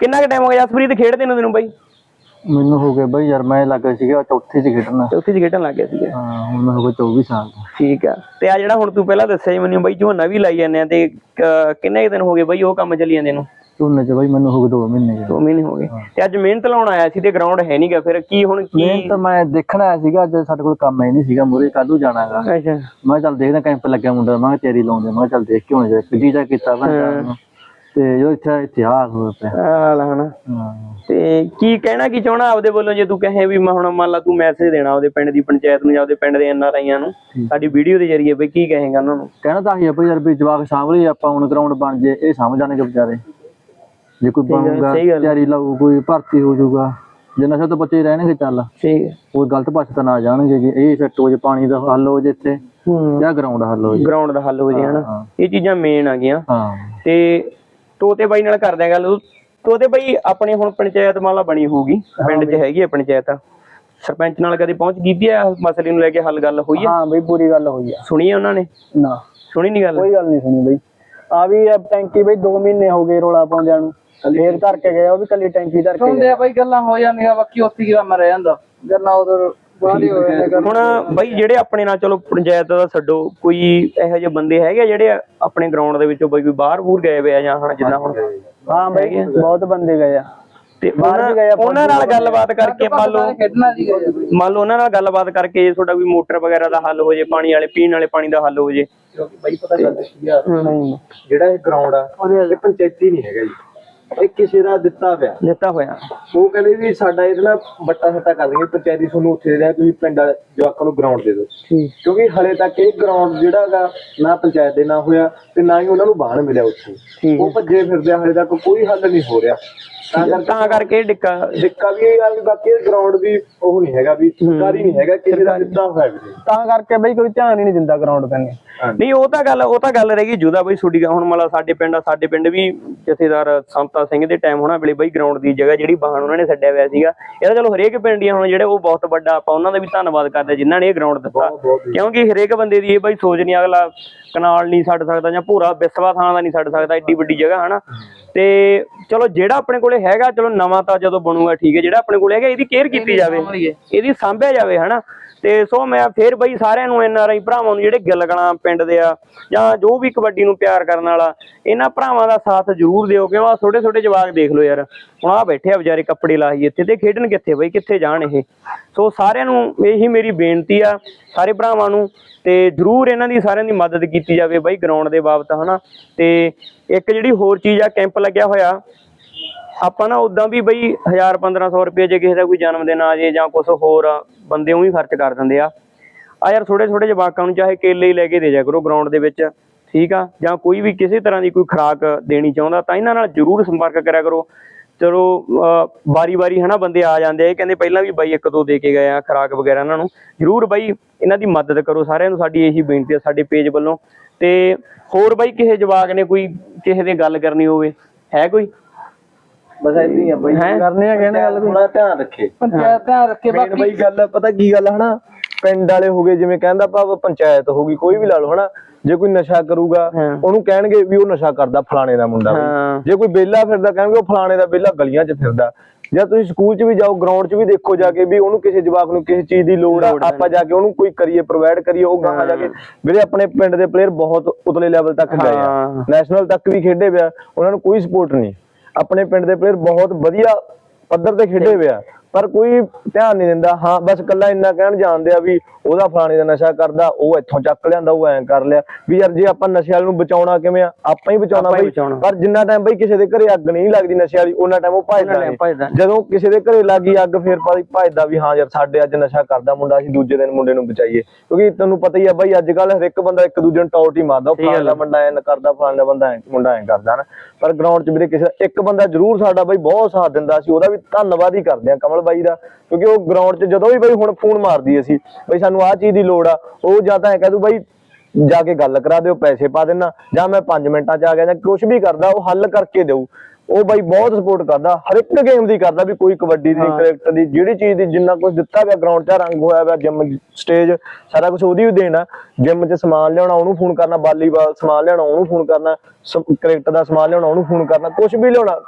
ਕਿੰਨਾ ਕੁ ਟਾਈਮ ਹੋ ਗਿਆ ਜਸਪ੍ਰੀਤ? ਖੇਡਦੇ ਨੂੰ ਤੈਨੂੰ ਬਾਈ?
ਮੈਨੂੰ ਹੋ ਗਿਆ ਬਈ ਯਾਰ ਮੈਂ ਲੱਗਾ ਸੀਗਾ ਚੌਥੇ 'ਚ ਖੇਡਣਾ।
ਚੌਥੀ ਚ ਖੇਡਣ ਲੱਗ ਗਿਆ ਸੀਗਾ।
ਹਾਂ ਹੁਣ ਮੈਨੂੰ ਹੋ ਗਿਆ 24 ਸਾਲ ਦਾ।
ਠੀਕ ਆ। ਤੇ ਆ ਜਿਹੜਾ ਹੁਣ ਤੂੰ ਪਹਿਲਾਂ ਦੱਸਿਆ ਸੀ ਮੈਨੂੰ ਬਈ ਝੋਨਾ ਵੀ ਲਾਈ ਜਾਂਦੇ ਆ ਤੇ ਕ- ਕਿੰਨੇ ਕੁ ਦਿਨ ਹੋ ਗਏ ਬਈ ਉਹ ਕੰਮ ਚੱਲੀ ਜਾਂਦੇ ਨੂੰ?
ਝੋਨੇ 'ਚ ਬਈ ਮੈਨੂੰ ਹੋ ਗਏ 2 ਮਹੀਨੇ
ਦੋ ਮਹੀਨੇ ਹੋ ਗਏ। ਤੇ ਅੱਜ ਮਿਹਨਤ ਲਾਉਣ ਆਇਆ ਸੀ ਤੇ ਗਰਾਊਂਡ ਹੈ ਨਹੀਂਗਾ ਫਿਰ ਕੀ ਹੁਣ ਕੀ
ਮੈਂ ਤਾਂ ਮੈਂ ਦੇਖਣ ਆਇਆ ਸੀਗਾ ਅੱਜ ਸਾਡੇ ਕੋਲ ਕੰਮ ਹੈ ਨਹੀਂ ਸੀਗਾ ਮੂਰੇ ਕੱਲੂ ਜਾਣਾਗਾ।
ਅੱਛਾ।
ਮੈਂ ਕਿਹਾ ਚੱਲ ਦੇਖਦਾ ਕੈਂਪ ਲੱਗਿਆ ਮੁੰਡਾ ਮੈਂ ਕਿਹਾ ਤੇਰੀ ਲਾਉਂਦੇ ਮੈਂ ਕਿਹਾ ਚੱਲ ਦੇਖ ਕੇ ਹੋਣੇ ਜੇ ਜੀ ਜਾ ਕੀਤਾ ਮੈਂ ਜਾਣ ਨੂੰ। ਤੇ ਜੋ ਇੱਥੇ ਇਤਿਹਾਸ ਹੋਇਆ ਪਿਆ।
ਹਾਲ ਹਨਾ।
ਹਾਂ।
ਤੇ ਕੀ ਕਹਿਣਾ ਕੀ ਚਾਹਣਾ ਆਪਦੇ ਵੱਲੋਂ ਜੇ ਤੂੰ ਕਹੇ ਵੀ ਮੈਂ ਹੁਣ ਮੰਨ ਲਾ ਤੂੰ ਮੈਸੇਜ ਦੇਣਾ ਉਹਦੇ ਪਿੰਡ ਦੀ ਪੰਚਾਇਤ ਨੂੰ ਜਾਂ ਉਹਦੇ ਪਿੰਡ ਦੇ ਐਨਆਰਆਈਆਂ ਨੂੰ ਸਾਡੀ ਵੀਡੀਓ ਦੇ ਜ਼ਰੀਏ ਬਈ ਕੀ ਕਹੇਗਾ ਉਹਨਾਂ ਨੂੰ?
ਕਹਿਣਾ ਤਾਂ ਹੀ ਆ ਯਾਰ ਵੀ ਜਵਾਕ ਸਾਂਭਲੀ ਆਪਾਂ ਹੁਣ ਗਰਾਊਂਡ ਬਣ ਜੇ ਇਹ ਸਮਝ ਜਾਣਗੇ ਵਿਚਾਰੇ। ਜੇ ਕੋਈ
ਗੱਲ-
ਬਣੂਗਾ
ਸਹੀ ਗੱਲ।
ਤਿਆਰੀ ਲਾਊ ਕੋਈ ਭਰਤੀ ਹੋ ਜਾਊਗਾ। ਜੇ ਨਸ਼ਾ ਤੋਂ ਬੱਚੇ ਰਹਿਣਗੇ ਚੱਲ।
ਠੀਕ ਹੈ
ਉਹ ਗਲਤ ਪਾਸੇ ਤਾਂ ਨਾ ਜਾਣਗੇ ਜੀ ਇਹ ਸੈੱਟ ਹੋ ਜੇ ਪਾਣੀ ਦਾ ਹੱਲ ਹੋ ਜੇ ਇੱਥੇ
ਹੂੰ।
ਜਾਂ ਗਰਾਊਂਡ ਹੱਲ ਹੋ ਜੇ।
ਗਰਾਊਂਡ ਦਾ ਹੱਲ ਹੋ ਜੇ ਹਨਾ।
ਹਾਂ।
ਇਹ ਚੀਜ਼ਾਂ ਮੇਨ ਆ ਗਈਆਂ।
ਹਾਂ।
ਤੇ ਤੋਤੇ ਬਾਈ ਨਾਲ ਕਰਦੇ ਆ ਗੱਲ। ਤੋਤੇ ਬਾਈ ਆਪਣੇ ਹੁਣ ਪੰਚਾਇਤ ਮਾਲਾ ਬਣੀ ਹੋਊਗੀ ਪਿੰਡ 'ਚ ਹੈਗੀ ਆ ਪੰਚਾਇਤ। ਸਰਪੰਚ ਨਾਲ ਕਦੇ ਪਹੁੰਚ ਕੀਤੀ ਆ? ਮਸਲੇ ਨੂੰ ਲੈ ਕੇ ਹੱਲ ਗੱਲ ਹੋਈ ਆ?
ਹਾਂ ਬਈ ਪੂਰੀ ਗੱਲ ਹੋਈ ਆ।
ਸੁਣੀ ਆ ਉਹਨਾਂ ਨੇ?
ਨਾ।
ਸੁਣੀ ਨਹੀਂ ਗੱਲ?
ਕੋਈ ਗੱਲ ਨਹੀਂ ਸੁਣੀ ਬਈ। ਆ ਵੀ ਇਹ ਟੈਂਕੀ ਬਈ 2 ਮਹੀਨੇ ਹੋ ਗਏ ਰੋਲਾ ਪਾਉਂਦਿਆਂ ਨੂੰ। ਫੇਰ ਧਰ ਕੇ ਗਏ ਉਹ ਵੀ ਕੱਲੀ ਟੈਂਕੀ ਧਰ ਕੇ ਗਏ
ਆ ਬਈ ਗੱਲਾਂ ਹੋ ਜਾਂਦੀਆਂ ਬਾਕੀ ਉੱਥੇ ਕੀ ਕੰਮ ਰਹਿ ਜਾਂਦਾ। ਗੱਲਾਂ ਉਧਰ ਹੋ
ਹੁਣ ਬਾਈ ਜਿਹੜੇ ਆਪਣੇ ਨਾਲ ਚਲੋ ਪੰਚਾਇਤ ਦਾ ਛੱਡੋ ਕੋਈ ਇਹੋ ਜਿਹੇ ਬੰਦੇ ਹੈਗੇ ਆ ਜਿਹੜੇ ਆਪਣੇ ਗਰਾਊਂਡ ਦੇ ਵਿੱਚੋਂ ਬਈ ਕੋਈ ਬਾਹਰ ਬੂਰ ਗਏ ਹੋਏ ਆ ਜਾਂ ਹਣ ਜਿੱਦਾਂ ਹੁਣ
ਹਾਂ ਬਈ ਬਹੁਤ ਬੰਦੇ ਗਏ ਆ।
ਤੇ
ਬਾਹਰ ਵੀ ਗਏ ਆ,
ਉਹਨਾਂ ਨਾਲ ਗੱਲਬਾਤ ਕਰਕੇ ਮੰਨ ਲਓ ਮੰਨ ਲਓ ਉਹਨਾਂ ਨਾਲ ਗੱਲਬਾਤ ਕਰਕੇ ਜੇ ਤੁਹਾਡਾ ਕੋਈ ਮੋਟਰ ਵਗੈਰਾ ਦਾ ਹੱਲ ਹੋ ਜੇ ਪਾਣੀ ਵਾਲੇ ਪੀਣ ਵਾਲੇ ਪਾਣੀ ਦਾ ਹੱਲ ਹੋ ਜੇ।
ਕਿਉਂਕਿ ਬਾਈ ਪਤਾ ਗੱਲ ਕੀ ਆ ਜਿਹੜਾ ਇਹ ਗਰਾਊਂਡ ਆ ਇਹ ਪੰਚਾਇਤੀ ਨਹੀਂ ਹੈਗਾ ਜੀ। ਇਹ ਕਿਸੇ ਦਾ ਦਿੱਤਾ ਪਿਆ।
ਦਿੱਤਾ ਹੋਇਆ।
ਉਹ ਕਹਿੰਦੇ ਵੀ ਸਾਡਾ ਇਹਦੇ ਨਾਲ ਬੱਟਾ ਸੱਟਾ ਕਰ ਦੇਣਗੇ ਪੰਚਾਇਤੀ ਤੁਹਾਨੂੰ ਉੱਥੇ ਦੇ ਦੇਣਾ ਤੁਸੀਂ ਪਿੰਡ ਵਾਲੇ ਜਵਾਕਾਂ ਨੂੰ ਗਰਾਊਂਡ ਦੇ ਦਿਓ।
ਠੀਕ।
ਕਿਉਂਕਿ ਹਲੇ ਤੱਕ ਇਹ ਗਰਾਊਂਡ ਜਿਹੜਾ ਹੈਗਾ ਨਾ ਪੰਚਾਇਤ ਦੇ ਨਾ ਹੋਇਆ ਤੇ ਨਾ ਹੀ ਉਹਨਾਂ ਨੂੰ ਬਾਹਣ ਮਿਲਿਆ ਉੱਥੇ।
ਠੀਕ।
ਉਹ ਭੱਜੇ ਫਿਰਦੇ ਆ, ਹਲੇ ਤੱਕ ਕੋਈ ਹੱਲ ਨਹੀਂ ਹੋ ਰਿਹਾ। ਤਾਂ ਕਰਕੇ
ਤਾਂ ਡਿੱਕਾ
ਦਿੱਕਾ ਵੀ ਇਹ ਆ ਵੀ ਬਾਕੀ ਗਰਾਊਂਡ ਵੀ ਉਹ ਨਹੀਂ ਹੈਗਾ ਵੀ ਸਰਕਾਰੀ ਨਹੀਂ ਹੈਗਾ ਕਿਸੇ ਦਾ ਦਿੱਤਾ ਹੋਇਆ ਵੀ
ਤਾਂ ਕਰਕੇ ਬਈ ਕੋਈ ਧਿਆਨ ਹੀ ਨਹੀਂ ਦਿੰਦਾ ਗਰਾਊਂਡ ਕੰਨੇ
ਨਹੀਂ। ਉਹ ਤਾਂ ਗੱਲ ਉਹ ਤਾਂ ਗੱਲ ਰਹਿ ਗਈ ਜੁਦਾ ਬਈ ਛੋਡੀ ਹੁਣ ਮਤਲਬ ਸਾਡੇ ਪਿੰਡ ਸਾਡੇ ਪਿੰਡ ਵੀ ਜਥੇਦਾਰ ਸੰਤਾ ਸਿੰਘ ਦੇ ਟਾਈਮ ਹੋਣਾ ਵੇਲੇ ਬਈ ਗਰਾਊਂਡ ਦੀ ਜਗ੍ਹਾ ਜਿਹੜੀ ਬਾਹਣ ਉਹਨਾਂ ਨੇ ਛੱਡਿਆ ਹੋਇਆ ਸੀਗਾ। ਇਹਦਾ ਚਲੋ ਹਰੇਕ ਪਿੰਡ ਦੀਆਂ ਹੁਣ ਜਿਹੜੇ ਉਹ ਬਹੁਤ ਵੱਡਾ ਆਪਾਂ ਉਹਨਾਂ ਦਾ ਵੀ ਧੰਨਵਾਦ ਕਰਦੇ ਜਿਨ੍ਹਾਂ ਨੇ ਇਹ ਗਰਾਊਂਡ ਦਿੱਤਾ। ਕਿਉਂਕਿ ਹਰੇਕ ਬੰਦੇ ਦੀ ਇਹ ਬਈ ਸੋਚ ਨਹੀਂ ਅਗਲਾ ਕਨਾਲ ਨਹੀਂ ਛੱਡ ਸਕਦਾ ਜਾਂ ਪੂਰਾ ਬਿਸਵਾ ਥਾਂ ਦਾ ਨਹੀਂ ਛੱਡ ਸਕਦਾ ਏਡੀ ਵੱਡੀ ਜਗ੍ਹਾ ਹਨਾ। ਤੇ ਚਲੋ ਜਿਹੜਾ ਆਪਣੇ ਕੋਲੇ ਹੈਗਾ ਚਲੋ ਨਵਾਂ ਤਾਂ ਜਦੋਂ ਬਣੂਗਾ ਠੀਕ ਹੈ ਜਿਹੜਾ ਆਪਣੇ ਕੋਲੇ ਹੈਗਾ ਇਹਦੀ ਕੇਅਰ ਕੀਤੀ ਜਾਵੇ। ਇਹਦੀ ਸਾਂਭਿਆ ਜਾਵੇ ਹਨਾ? ਤੇ ਸੋ ਮੈਂ ਫੇਰ ਬਈ ਸਾਰਿਆਂ ਨੂੰ ਐਨ ਆਰ ਆਈ ਭਰਾਵਾਂ ਨੂੰ ਜਿਹੜੇ ਗਿੱਲਗਣਾ ਪਿੰਡ ਦੇ ਆ ਜਾਂ ਜੋ ਵੀ ਕਬੱਡੀ ਨੂੰ ਪਿਆਰ ਕਰਨ ਵਾਲਾ, ਇਹਨਾਂ ਭਰਾਵਾਂ ਦਾ ਸਾਥ ਜ਼ਰੂਰ ਦਿਓ, ਕਿਉਂ ਆ ਛੋਟੇ ਛੋਟੇ ਜਵਾਕ ਦੇਖ ਲਓ ਯਾਰ। ਹੁਣ ਆ ਬੈਠੇ ਆ ਵਿਚਾਰੇ ਕੱਪੜੇ ਲਾਹੀ ਇੱਥੇ ਤੇ ਖੇਡਣ ਕਿੱਥੇ ਬਈ, ਕਿੱਥੇ ਜਾਣ ਇਹ। ਸੋ ਸਾਰਿਆਂ ਨੂੰ ਇਹੀ ਮੇਰੀ ਬੇਨਤੀ ਆ, ਸਾਰੇ ਭਰਾਵਾਂ ਨੂੰ, ਤੇ ਜ਼ਰੂਰ ਇਹਨਾਂ ਦੀ ਸਾਰਿਆਂ ਦੀ ਮਦਦ ਕੀਤੀ ਜਾਵੇ ਬਈ ਗਰਾਊਂਡ ਦੇ ਬਾਬਤ, ਹਨਾ। ਤੇ ਇੱਕ ਜਿਹੜੀ ਹੋਰ ਚੀਜ਼ ਆ, ਕੈਂਪ ਲੱਗਿਆ ਹੋਇਆ, ਆਪਾਂ ਨਾ ਉਦਾਂ ਵੀ ਬਈ 1000 1500 ਰੁਪਏ ਜੇ ਕਿਸੇ ਦਾ ਕੋਈ ਜਨਮ ਦਿਨ ਆ ਜੇ ਜਾਂ ਕੁਝ ਹੋਰ ਬੰਦੇ ਉਹੀ ਖਰਚ ਕਰ ਦਿੰਦੇ ਆ। ਆ ਯਾਰ ਥੋੜੇ ਥੋੜੇ ਜਵਾਕਾਂ ਨੂੰ ਚਾਹੇ ਕੇਲੇ ਹੀ ਲੈ ਕੇ ਦੇ ਜਾ ਕਰੋ ਗਰਾਊਂਡ ਦੇ ਵਿੱਚ, ਠੀਕ ਆ? ਜਾਂ ਕੋਈ ਵੀ ਕਿਸੇ ਤਰ੍ਹਾਂ ਦੀ ਕੋਈ ਖੁਰਾਕ ਦੇਣੀ ਚਾਹੁੰਦਾ ਤਾਂ ਇਹਨਾਂ ਨਾਲ ਜਰੂਰ ਸੰਪਰਕ ਕਰਿਆ ਕਰੋ। ਚਲੋ ਵਾਰੀ-ਵਾਰੀ ਹਨਾ ਬੰਦੇ ਆ ਜਾਂਦੇ ਆ, ਇਹ ਕਹਿੰਦੇ ਪਹਿਲਾਂ ਵੀ ਬਾਈ ਇੱਕ ਦੋ ਦੇ ਕੇ ਗਏ ਆ ਖੁਰਾਕ ਵਗੈਰਾ ਇਹਨਾਂ ਨੂੰ। ਜਰੂਰ ਬਾਈ, ਇਹਨਾਂ ਦੀ ਮਦਦ ਕਰੋ, ਸਾਰਿਆਂ ਨੂੰ ਸਾਡੀ ਇਹੀ ਬੇਨਤੀ ਆ, ਸਾਡੇ ਪੇਜ ਵੱਲੋਂ। ਤੇ ਹੋਰ ਬਾਈ, ਕਿਸੇ ਜਵਾਕ ਨੇ ਕੋਈ ਕਿਸੇ ਦੇ ਗੱਲ ਕਰਨੀ ਹੋਵੇ? ਹੈ ਕੋਈ?
ਬਸ ਹੀ ਆ ਬਾਈ?
ਕਰਨੇ ਆ ਕਹਿਣ ਗੱਲ ਵੀ
ਥੋੜਾ ਧਿਆਨ ਰੱਖੇ
ਪੰਚਾਇਤ ਧਿਆਨ ਰੱਖੇ ਬਾਕੀ
ਬਈ ਗੱਲ ਪਤਾ ਕੀ ਗੱਲ ਹਨਾ ਪਿੰਡ ਵਾਲੇ ਹੋ ਗਏ ਜਿਵੇਂ ਕਹਿੰਦਾ ਭਾਵ ਪੰਚਾਇਤ ਹੋ ਗਈ ਕੋਈ ਵੀ ਲਾ ਲਓ ਹਨਾ ਜੇ ਕੋਈ ਨਸ਼ਾ ਕਰੂਗਾ। ਉਹਨੂੰ ਕਹਿਣਗੇ ਵੀ ਉਹ ਨਸ਼ਾ ਕਰਦਾ ਫਲਾਣੇ ਦਾ ਮੁੰਡਾ। ਜੇ ਕੋਈ ਬੇਲਾ ਫਿਰਦਾ ਕਹਿਣਗੇ ਉਹ ਫਲਾਣੇ ਦਾ ਬੇਲਾ ਗਲੀਆਂ 'ਚ ਫਿਰਦਾ ਜਾਂ ਤੁਸੀਂ ਸਕੂਲ 'ਚ ਵੀ ਜਾਓ ਗਰਾਊਂਡ 'ਚ ਵੀ ਦੇਖੋ ਜਾ ਕੇ ਵੀ ਉਹਨੂੰ ਕਿਸੇ ਜਵਾਕ ਨੂੰ ਕਿਸੇ ਚੀਜ਼ ਦੀ ਲੋੜ ਆ। ਆਪਾਂ ਜਾ ਕੇ ਉਹਨੂੰ ਕੋਈ ਕਰੀਏ ਪ੍ਰੋਵਾਈਡ ਕਰੀਏ ਉਹ ਗਾਹਾਂ ਜਾ ਕੇ ਵੀਰੇ ਆਪਣੇ ਪਿੰਡ ਦੇ ਪਲੇਅਰ ਬਹੁਤ ਉਤਲੇ ਲੈਵਲ ਤੱਕ ਗਏ ਆ। ਨੈਸ਼ਨਲ ਤੱਕ ਵੀ ਖੇਡੇ ਪਿਆ ਉਹਨਾਂ ਨੂੰ ਕੋਈ ਸਪੋਰਟ ਨਹੀਂ ਆਪਣੇ ਪਿੰਡ ਦੇ ਪਲੇਅਰ ਬਹੁਤ ਵਧੀਆ ਪੱਧਰ ਤੇ ਖੇਡੇ ਹੋਏ ਆ। ਪਰ ਕੋਈ ਧਿਆਨ ਨਹੀਂ ਦਿੰਦਾ। ਹਾਂ ਬਸ ਕੱਲਾ ਇੰਨਾ ਕਹਿਣ ਜਾਣਦੇ ਆ ਵੀ ਉਹਦਾ ਫਲਾਣੇ ਦਾ ਨਸ਼ਾ ਕਰਦਾ ਉਹ ਇੱਥੋਂ ਚੱਕ ਲਿਆਂਦਾ ਉਹ ਐਂ ਕਰ ਲਿਆ। ਵੀ ਯਾਰ ਜੇ ਆਪਾਂ ਨਸ਼ੇ ਵਾਲੇ ਨੂੰ ਬਚਾਉਣਾ ਕਿਵੇਂ ਆ? ਆਪਾਂ ਹੀ ਬਚਾਉਣਾ ਬਈ। ਪਰ ਜਿੰਨਾ ਟਾਈਮ ਬਈ ਕਿਸੇ ਦੇ ਘਰੇ ਅੱਗ ਨਹੀਂ ਲੱਗਦੀ ਨਸ਼ੇ ਵਾਲੀ ਉਹਨਾਂ ਟਾਈਮ ਉਹ ਭਜਦਾ। ਜਦੋਂ ਕਿਸੇ ਦੇ ਘਰੇ ਲੱਗੀ ਅੱਗ ਫੇਰ ਭਾਈ ਭਜਦਾ ਵੀ ਹਾਂ ਯਾਰ ਸਾਡੇ ਅੱਜ ਨਸ਼ਾ ਕਰਦਾ ਮੁੰਡਾ ਅਸੀਂ ਦੂਜੇ ਦਿਨ ਮੁੰਡੇ ਨੂੰ ਬਚਾਈਏ। ਕਿਉਂਕਿ ਤੈਨੂੰ ਪਤਾ ਹੀ ਆ ਬਾਈ ਅੱਜ ਕੱਲ ਹਰ ਇੱਕ ਬੰਦਾ ਇੱਕ ਦੂਜੇ ਨੂੰ ਟੌਟ ਹੀ ਮਾਰਦਾ। ਫਲਾਣਾ
ਆ।
ਬੰਦਾ ਐਂ ਕਰਦਾ ਫਲਾਣਾ ਬੰਦਾ ਐਂ ਮੁੰਡਾ ਐਂ ਕਰਦਾ ਨਾ ਪਰ ਗਰਾਊਂਡ 'ਚ ਵੀਰੇ ਕਿਸੇ ਇੱਕ ਬੰਦਾ ਜ਼ਰੂਰ ਸਾਡਾ ਬਾਈ ਬਹੁਤ ਸਾਥ ਦਿੰਦਾ ਸੀ ਉਹਦਾ ਵੀ ਧੰਨਵਾਦ ਹੀ ਕਰਦੇ ਆ। ਕਮਲ ਬਾਈ ਦਾ, ਕਿਉਂਕਿ ਉਹ ਗਰਾਊਂਡ 'ਚ ਜਦੋਂ ਵੀ ਬਾਈ ਹੁਣ ਫੋਨ ਮਾਰਦੀ ਅਸੀਂ ਬਾਈ ਸਾਨੂੰ ਆਹ ਚੀਜ਼ ਦੀ ਲੋੜ ਆ, ਉਹ ਜਾਂ ਤਾਂ ਐਂ ਕਹਿ ਦੂ ਬਾਈ ਜਾ ਕੇ ਗੱਲ ਕਰਾ ਦਿਓ, ਪੈਸੇ ਪਾ ਦੇਣਾ ਜਾਂ ਮੈਂ 5 ਮਿੰਟਾਂ 'ਚ ਆ ਗਿਆ ਜਾਂ ਕੁਝ ਵੀ ਕਰਦਾ, ਉਹ ਹੱਲ ਕਰਕੇ ਦੇਊ। ਉਹ ਬਾਈ ਬਹੁਤ ਸਪੋਰਟ ਕਰਦਾ ਹਰ ਇੱਕ ਗੇਮ ਦੀ ਕਰਦਾ ਵੀ ਕੋਈ ਕਬੱਡੀ ਦੀ ਕ੍ਰਿਕਟ ਦੀ ਜਿਹੜੀ ਚੀਜ਼ ਦੀ ਜਿੰਨਾ ਕੁਝ ਦਿੱਤਾ ਗਿਆ ਗਰਾਊਂਡ 'ਚ ਰੰਗ ਹੋਇਆ ਹੋਇਆ ਜਿਮ ਸਟੇਜ ਸਾਰਾ ਕੁਝ ਉਹਦੀ ਵੀ ਦੇਣਾ ਜਿਮ 'ਚ ਸਮਾਨ ਲਿਆਉਣਾ ਉਹਨੂੰ ਫੋਨ ਕਰਨਾ ਵਾਲੀਬਾਲ ਸਮਾਨ ਲਿਆਉਣਾ ਉਹਨੂੰ ਫੋਨ ਕਰਨਾ ਕ੍ਰਿਕਟ ਦਾ ਸਮਾਨ ਲਿਆਉਣਾ ਉਹਨੂੰ ਫੋਨ ਕਰਨਾ ਕੁਝ ਵੀ ਲਿਆਉਣਾ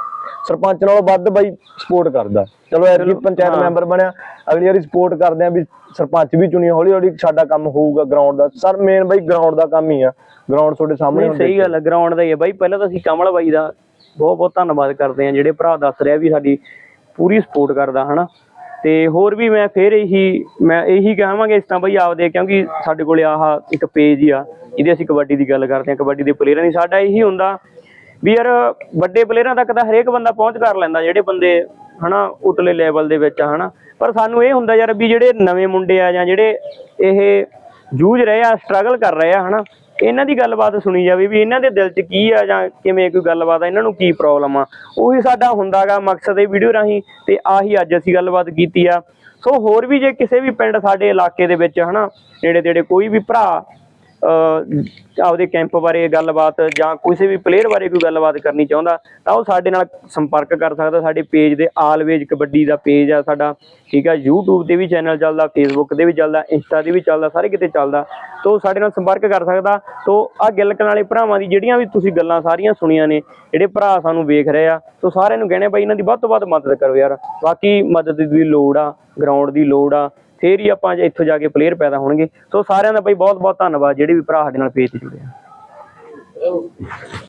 ਸਰਪੰਚ ਨਾਲੋਂ ਵੱਧ ਬਾਈ ਸਪੋਰਟ ਕਰਦਾ। ਚਲੋ ਐਤਕੀ ਪੰਚਾਇਤ ਮੈਂਬਰ ਬਣਿਆ ਅਗਲੀ ਵਾਰੀ ਸਪੋਰਟ ਕਰਦੇ ਆ ਵੀ ਸਰਪੰਚ ਵੀ ਚੁਣੀ ਹੌਲੀ ਹੌਲੀ ਸਾਡਾ ਕੰਮ ਹੋਊਗਾ ਗਰਾਊਂਡ ਦਾ। ਸਰ ਮੇਨ ਬਾਈ ਗਰਾਊਂਡ ਦਾ ਕੰਮ ਹੀ ਆ। ਗਰਾਊਂਡ ਤੁਹਾਡੇ ਸਾਹਮਣੇ
ਸਹੀ ਗੱਲ ਹੈ ਗਰਾਊਂਡ ਦਾ ਹੀ ਹੈ ਬਾਈ ਪਹਿਲਾਂ ਤਾਂ ਅਸੀਂ ਕਮਲ ਬਾਈ ਦਾ ਬਹੁਤ ਬਹੁਤ ਧੰਨਵਾਦ ਕਰਦੇ ਹਾਂ ਜਿਹੜੇ ਭਰਾ ਦੱਸ ਰਿਹਾ ਵੀ ਸਾਡੀ ਪੂਰੀ ਸਪੋਰਟ ਕਰਦਾ, ਹਨਾ? ਤੇ ਹੋਰ ਵੀ ਮੈਂ ਫੇਰ ਇਹੀ, ਮੈਂ ਇਹੀ ਕਹਾਂਵਾਂਗੇ ਇਸ ਤਰ੍ਹਾਂ ਬਾਈ ਆਪਦੇ, ਕਿਉਂਕਿ ਸਾਡੇ ਕੋਲੇ ਆਹ ਇੱਕ ਪੇਜ ਆ, ਜਿਹਦੇ ਅਸੀਂ ਕਬੱਡੀ ਦੀ ਗੱਲ ਕਰਦੇ ਹਾਂ, ਕਬੱਡੀ ਦੇ ਪਲੇਅਰਾਂ ਦੀ ਸਾਡਾ ਇਹੀ ਹੁੰਦਾ ਵੀ ਯਾਰ ਵੱਡੇ ਪਲੇਅਰਾਂ ਤੱਕ ਤਾਂ ਹਰੇਕ ਬੰਦਾ ਪਹੁੰਚ ਕਰ ਲੈਂਦਾ, ਜਿਹੜੇ ਬੰਦੇ, ਹਨਾ, ਉਤਲੇ ਲੈਵਲ ਦੇ ਵਿੱਚ ਆ, ਹਨਾ? ਪਰ ਸਾਨੂੰ ਇਹ ਹੁੰਦਾ ਯਾਰ ਵੀ ਜਿਹੜੇ ਨਵੇਂ ਮੁੰਡੇ ਆ ਜਾਂ ਜਿਹੜੇ ਇਹ ਜੂਝ ਰਹੇ ਆ ਸਟਰਗਲ ਕਰ ਰਹੇ ਆ, ਹਨਾ? ਇਹਨਾਂ ਦੀ ਗੱਲਬਾਤ ਸੁਣੀ ਜਾਵੇ ਵੀ ਇਹਨਾਂ ਦੇ ਦਿਲ 'ਚ ਕੀ ਆ ਜਾਂ ਕਿਵੇਂ ਕੋਈ ਗੱਲਬਾਤ ਆ, ਇਹਨਾਂ ਨੂੰ ਕੀ ਪ੍ਰੋਬਲਮ ਆ। ਉਹੀ ਸਾਡਾ ਹੁੰਦਾਗਾ ਮਕਸਦ ਇਹ ਵੀਡੀਓ ਰਾਹੀਂ ਤੇ ਆਹੀ ਅੱਜ ਅਸੀਂ ਗੱਲਬਾਤ ਕੀਤੀ ਆ। ਸੋ ਹੋਰ ਵੀ ਜੇ ਕਿਸੇ ਵੀ ਪਿੰਡ ਸਾਡੇ ਇਲਾਕੇ ਦੇ ਵਿੱਚ ਹਨਾ ਨੇੜੇ ਤੇੜੇ ਕੋਈ ਵੀ ਭਰਾ ਆਪਦੇ ਕੈਂਪ ਬਾਰੇ ਗੱਲਬਾਤ ਜਾਂ ਕਿਸੇ ਵੀ ਪਲੇਅਰ ਬਾਰੇ ਕੋਈ ਗੱਲਬਾਤ ਕਰਨੀ ਚਾਹੁੰਦਾ, ਤਾਂ ਉਹ ਸਾਡੇ ਨਾਲ ਸੰਪਰਕ ਕਰ ਸਕਦਾ, ਸਾਡੇ ਪੇਜ ਦੇ ਆਲਵੇਜ ਕਬੱਡੀ ਦਾ ਪੇਜ ਆ ਸਾਡਾ, ਠੀਕ ਆ? YouTube ਤੇ ਵੀ ਚੈਨਲ ਚੱਲਦਾ, Facebook ਤੇ ਵੀ ਚੱਲਦਾ, Insta ਤੇ ਵੀ ਚੱਲਦਾ, ਸਾਰੇ ਕਿਤੇ ਚੱਲਦਾ, ਤੋਂ ਸਾਡੇ ਨਾਲ ਸੰਪਰਕ ਕਰ ਸਕਦਾ, ਤੋਂ ਆ ਗਿਲਕਣ ਵਾਲੇ ਭਰਾਵਾਂ ਦੀ ਜਿਹੜੀਆਂ ਵੀ ਤੁਸੀਂ ਗੱਲਾਂ ਸਾਰੀਆਂ ਸੁਣੀਆਂ ਨੇ, ਜਿਹੜੇ ਭਰਾ ਸਾਨੂੰ ਵੇਖ ਰਹੇ ਆ, ਤੋਂ ਸਾਰਿਆਂ ਨੂੰ ਕਹਿਣੇ ਬਾਈ ਇਹਨਾਂ ਦੀ ਵੱਧ ਤੋਂ ਵੱਧ ਮਦਦ ਕਰੋ ਯਾਰ, ਬਾਕੀ ਮਦਦ ਦੀ ਲੋੜ ਆ ਗਰਾਊਂਡ ਦੀ ਲੋੜ ਆ ਫੇਰ ਹੀ ਆਪਾਂ ਇੱਥੋਂ ਜਾ ਕੇ ਪਲੇਅਰ ਪੈਦਾ ਹੋਣਗੇ। ਸੋ ਸਾਰਿਆਂ ਦਾ ਬਾਈ ਬਹੁਤ ਬਹੁਤ ਧੰਨਵਾਦ, ਜਿਹੜੇ ਵੀ ਭਰਾ ਸਾਡੇ ਨਾਲ ਪੇਜ ਤੇ ਜੁੜੇ ਆ।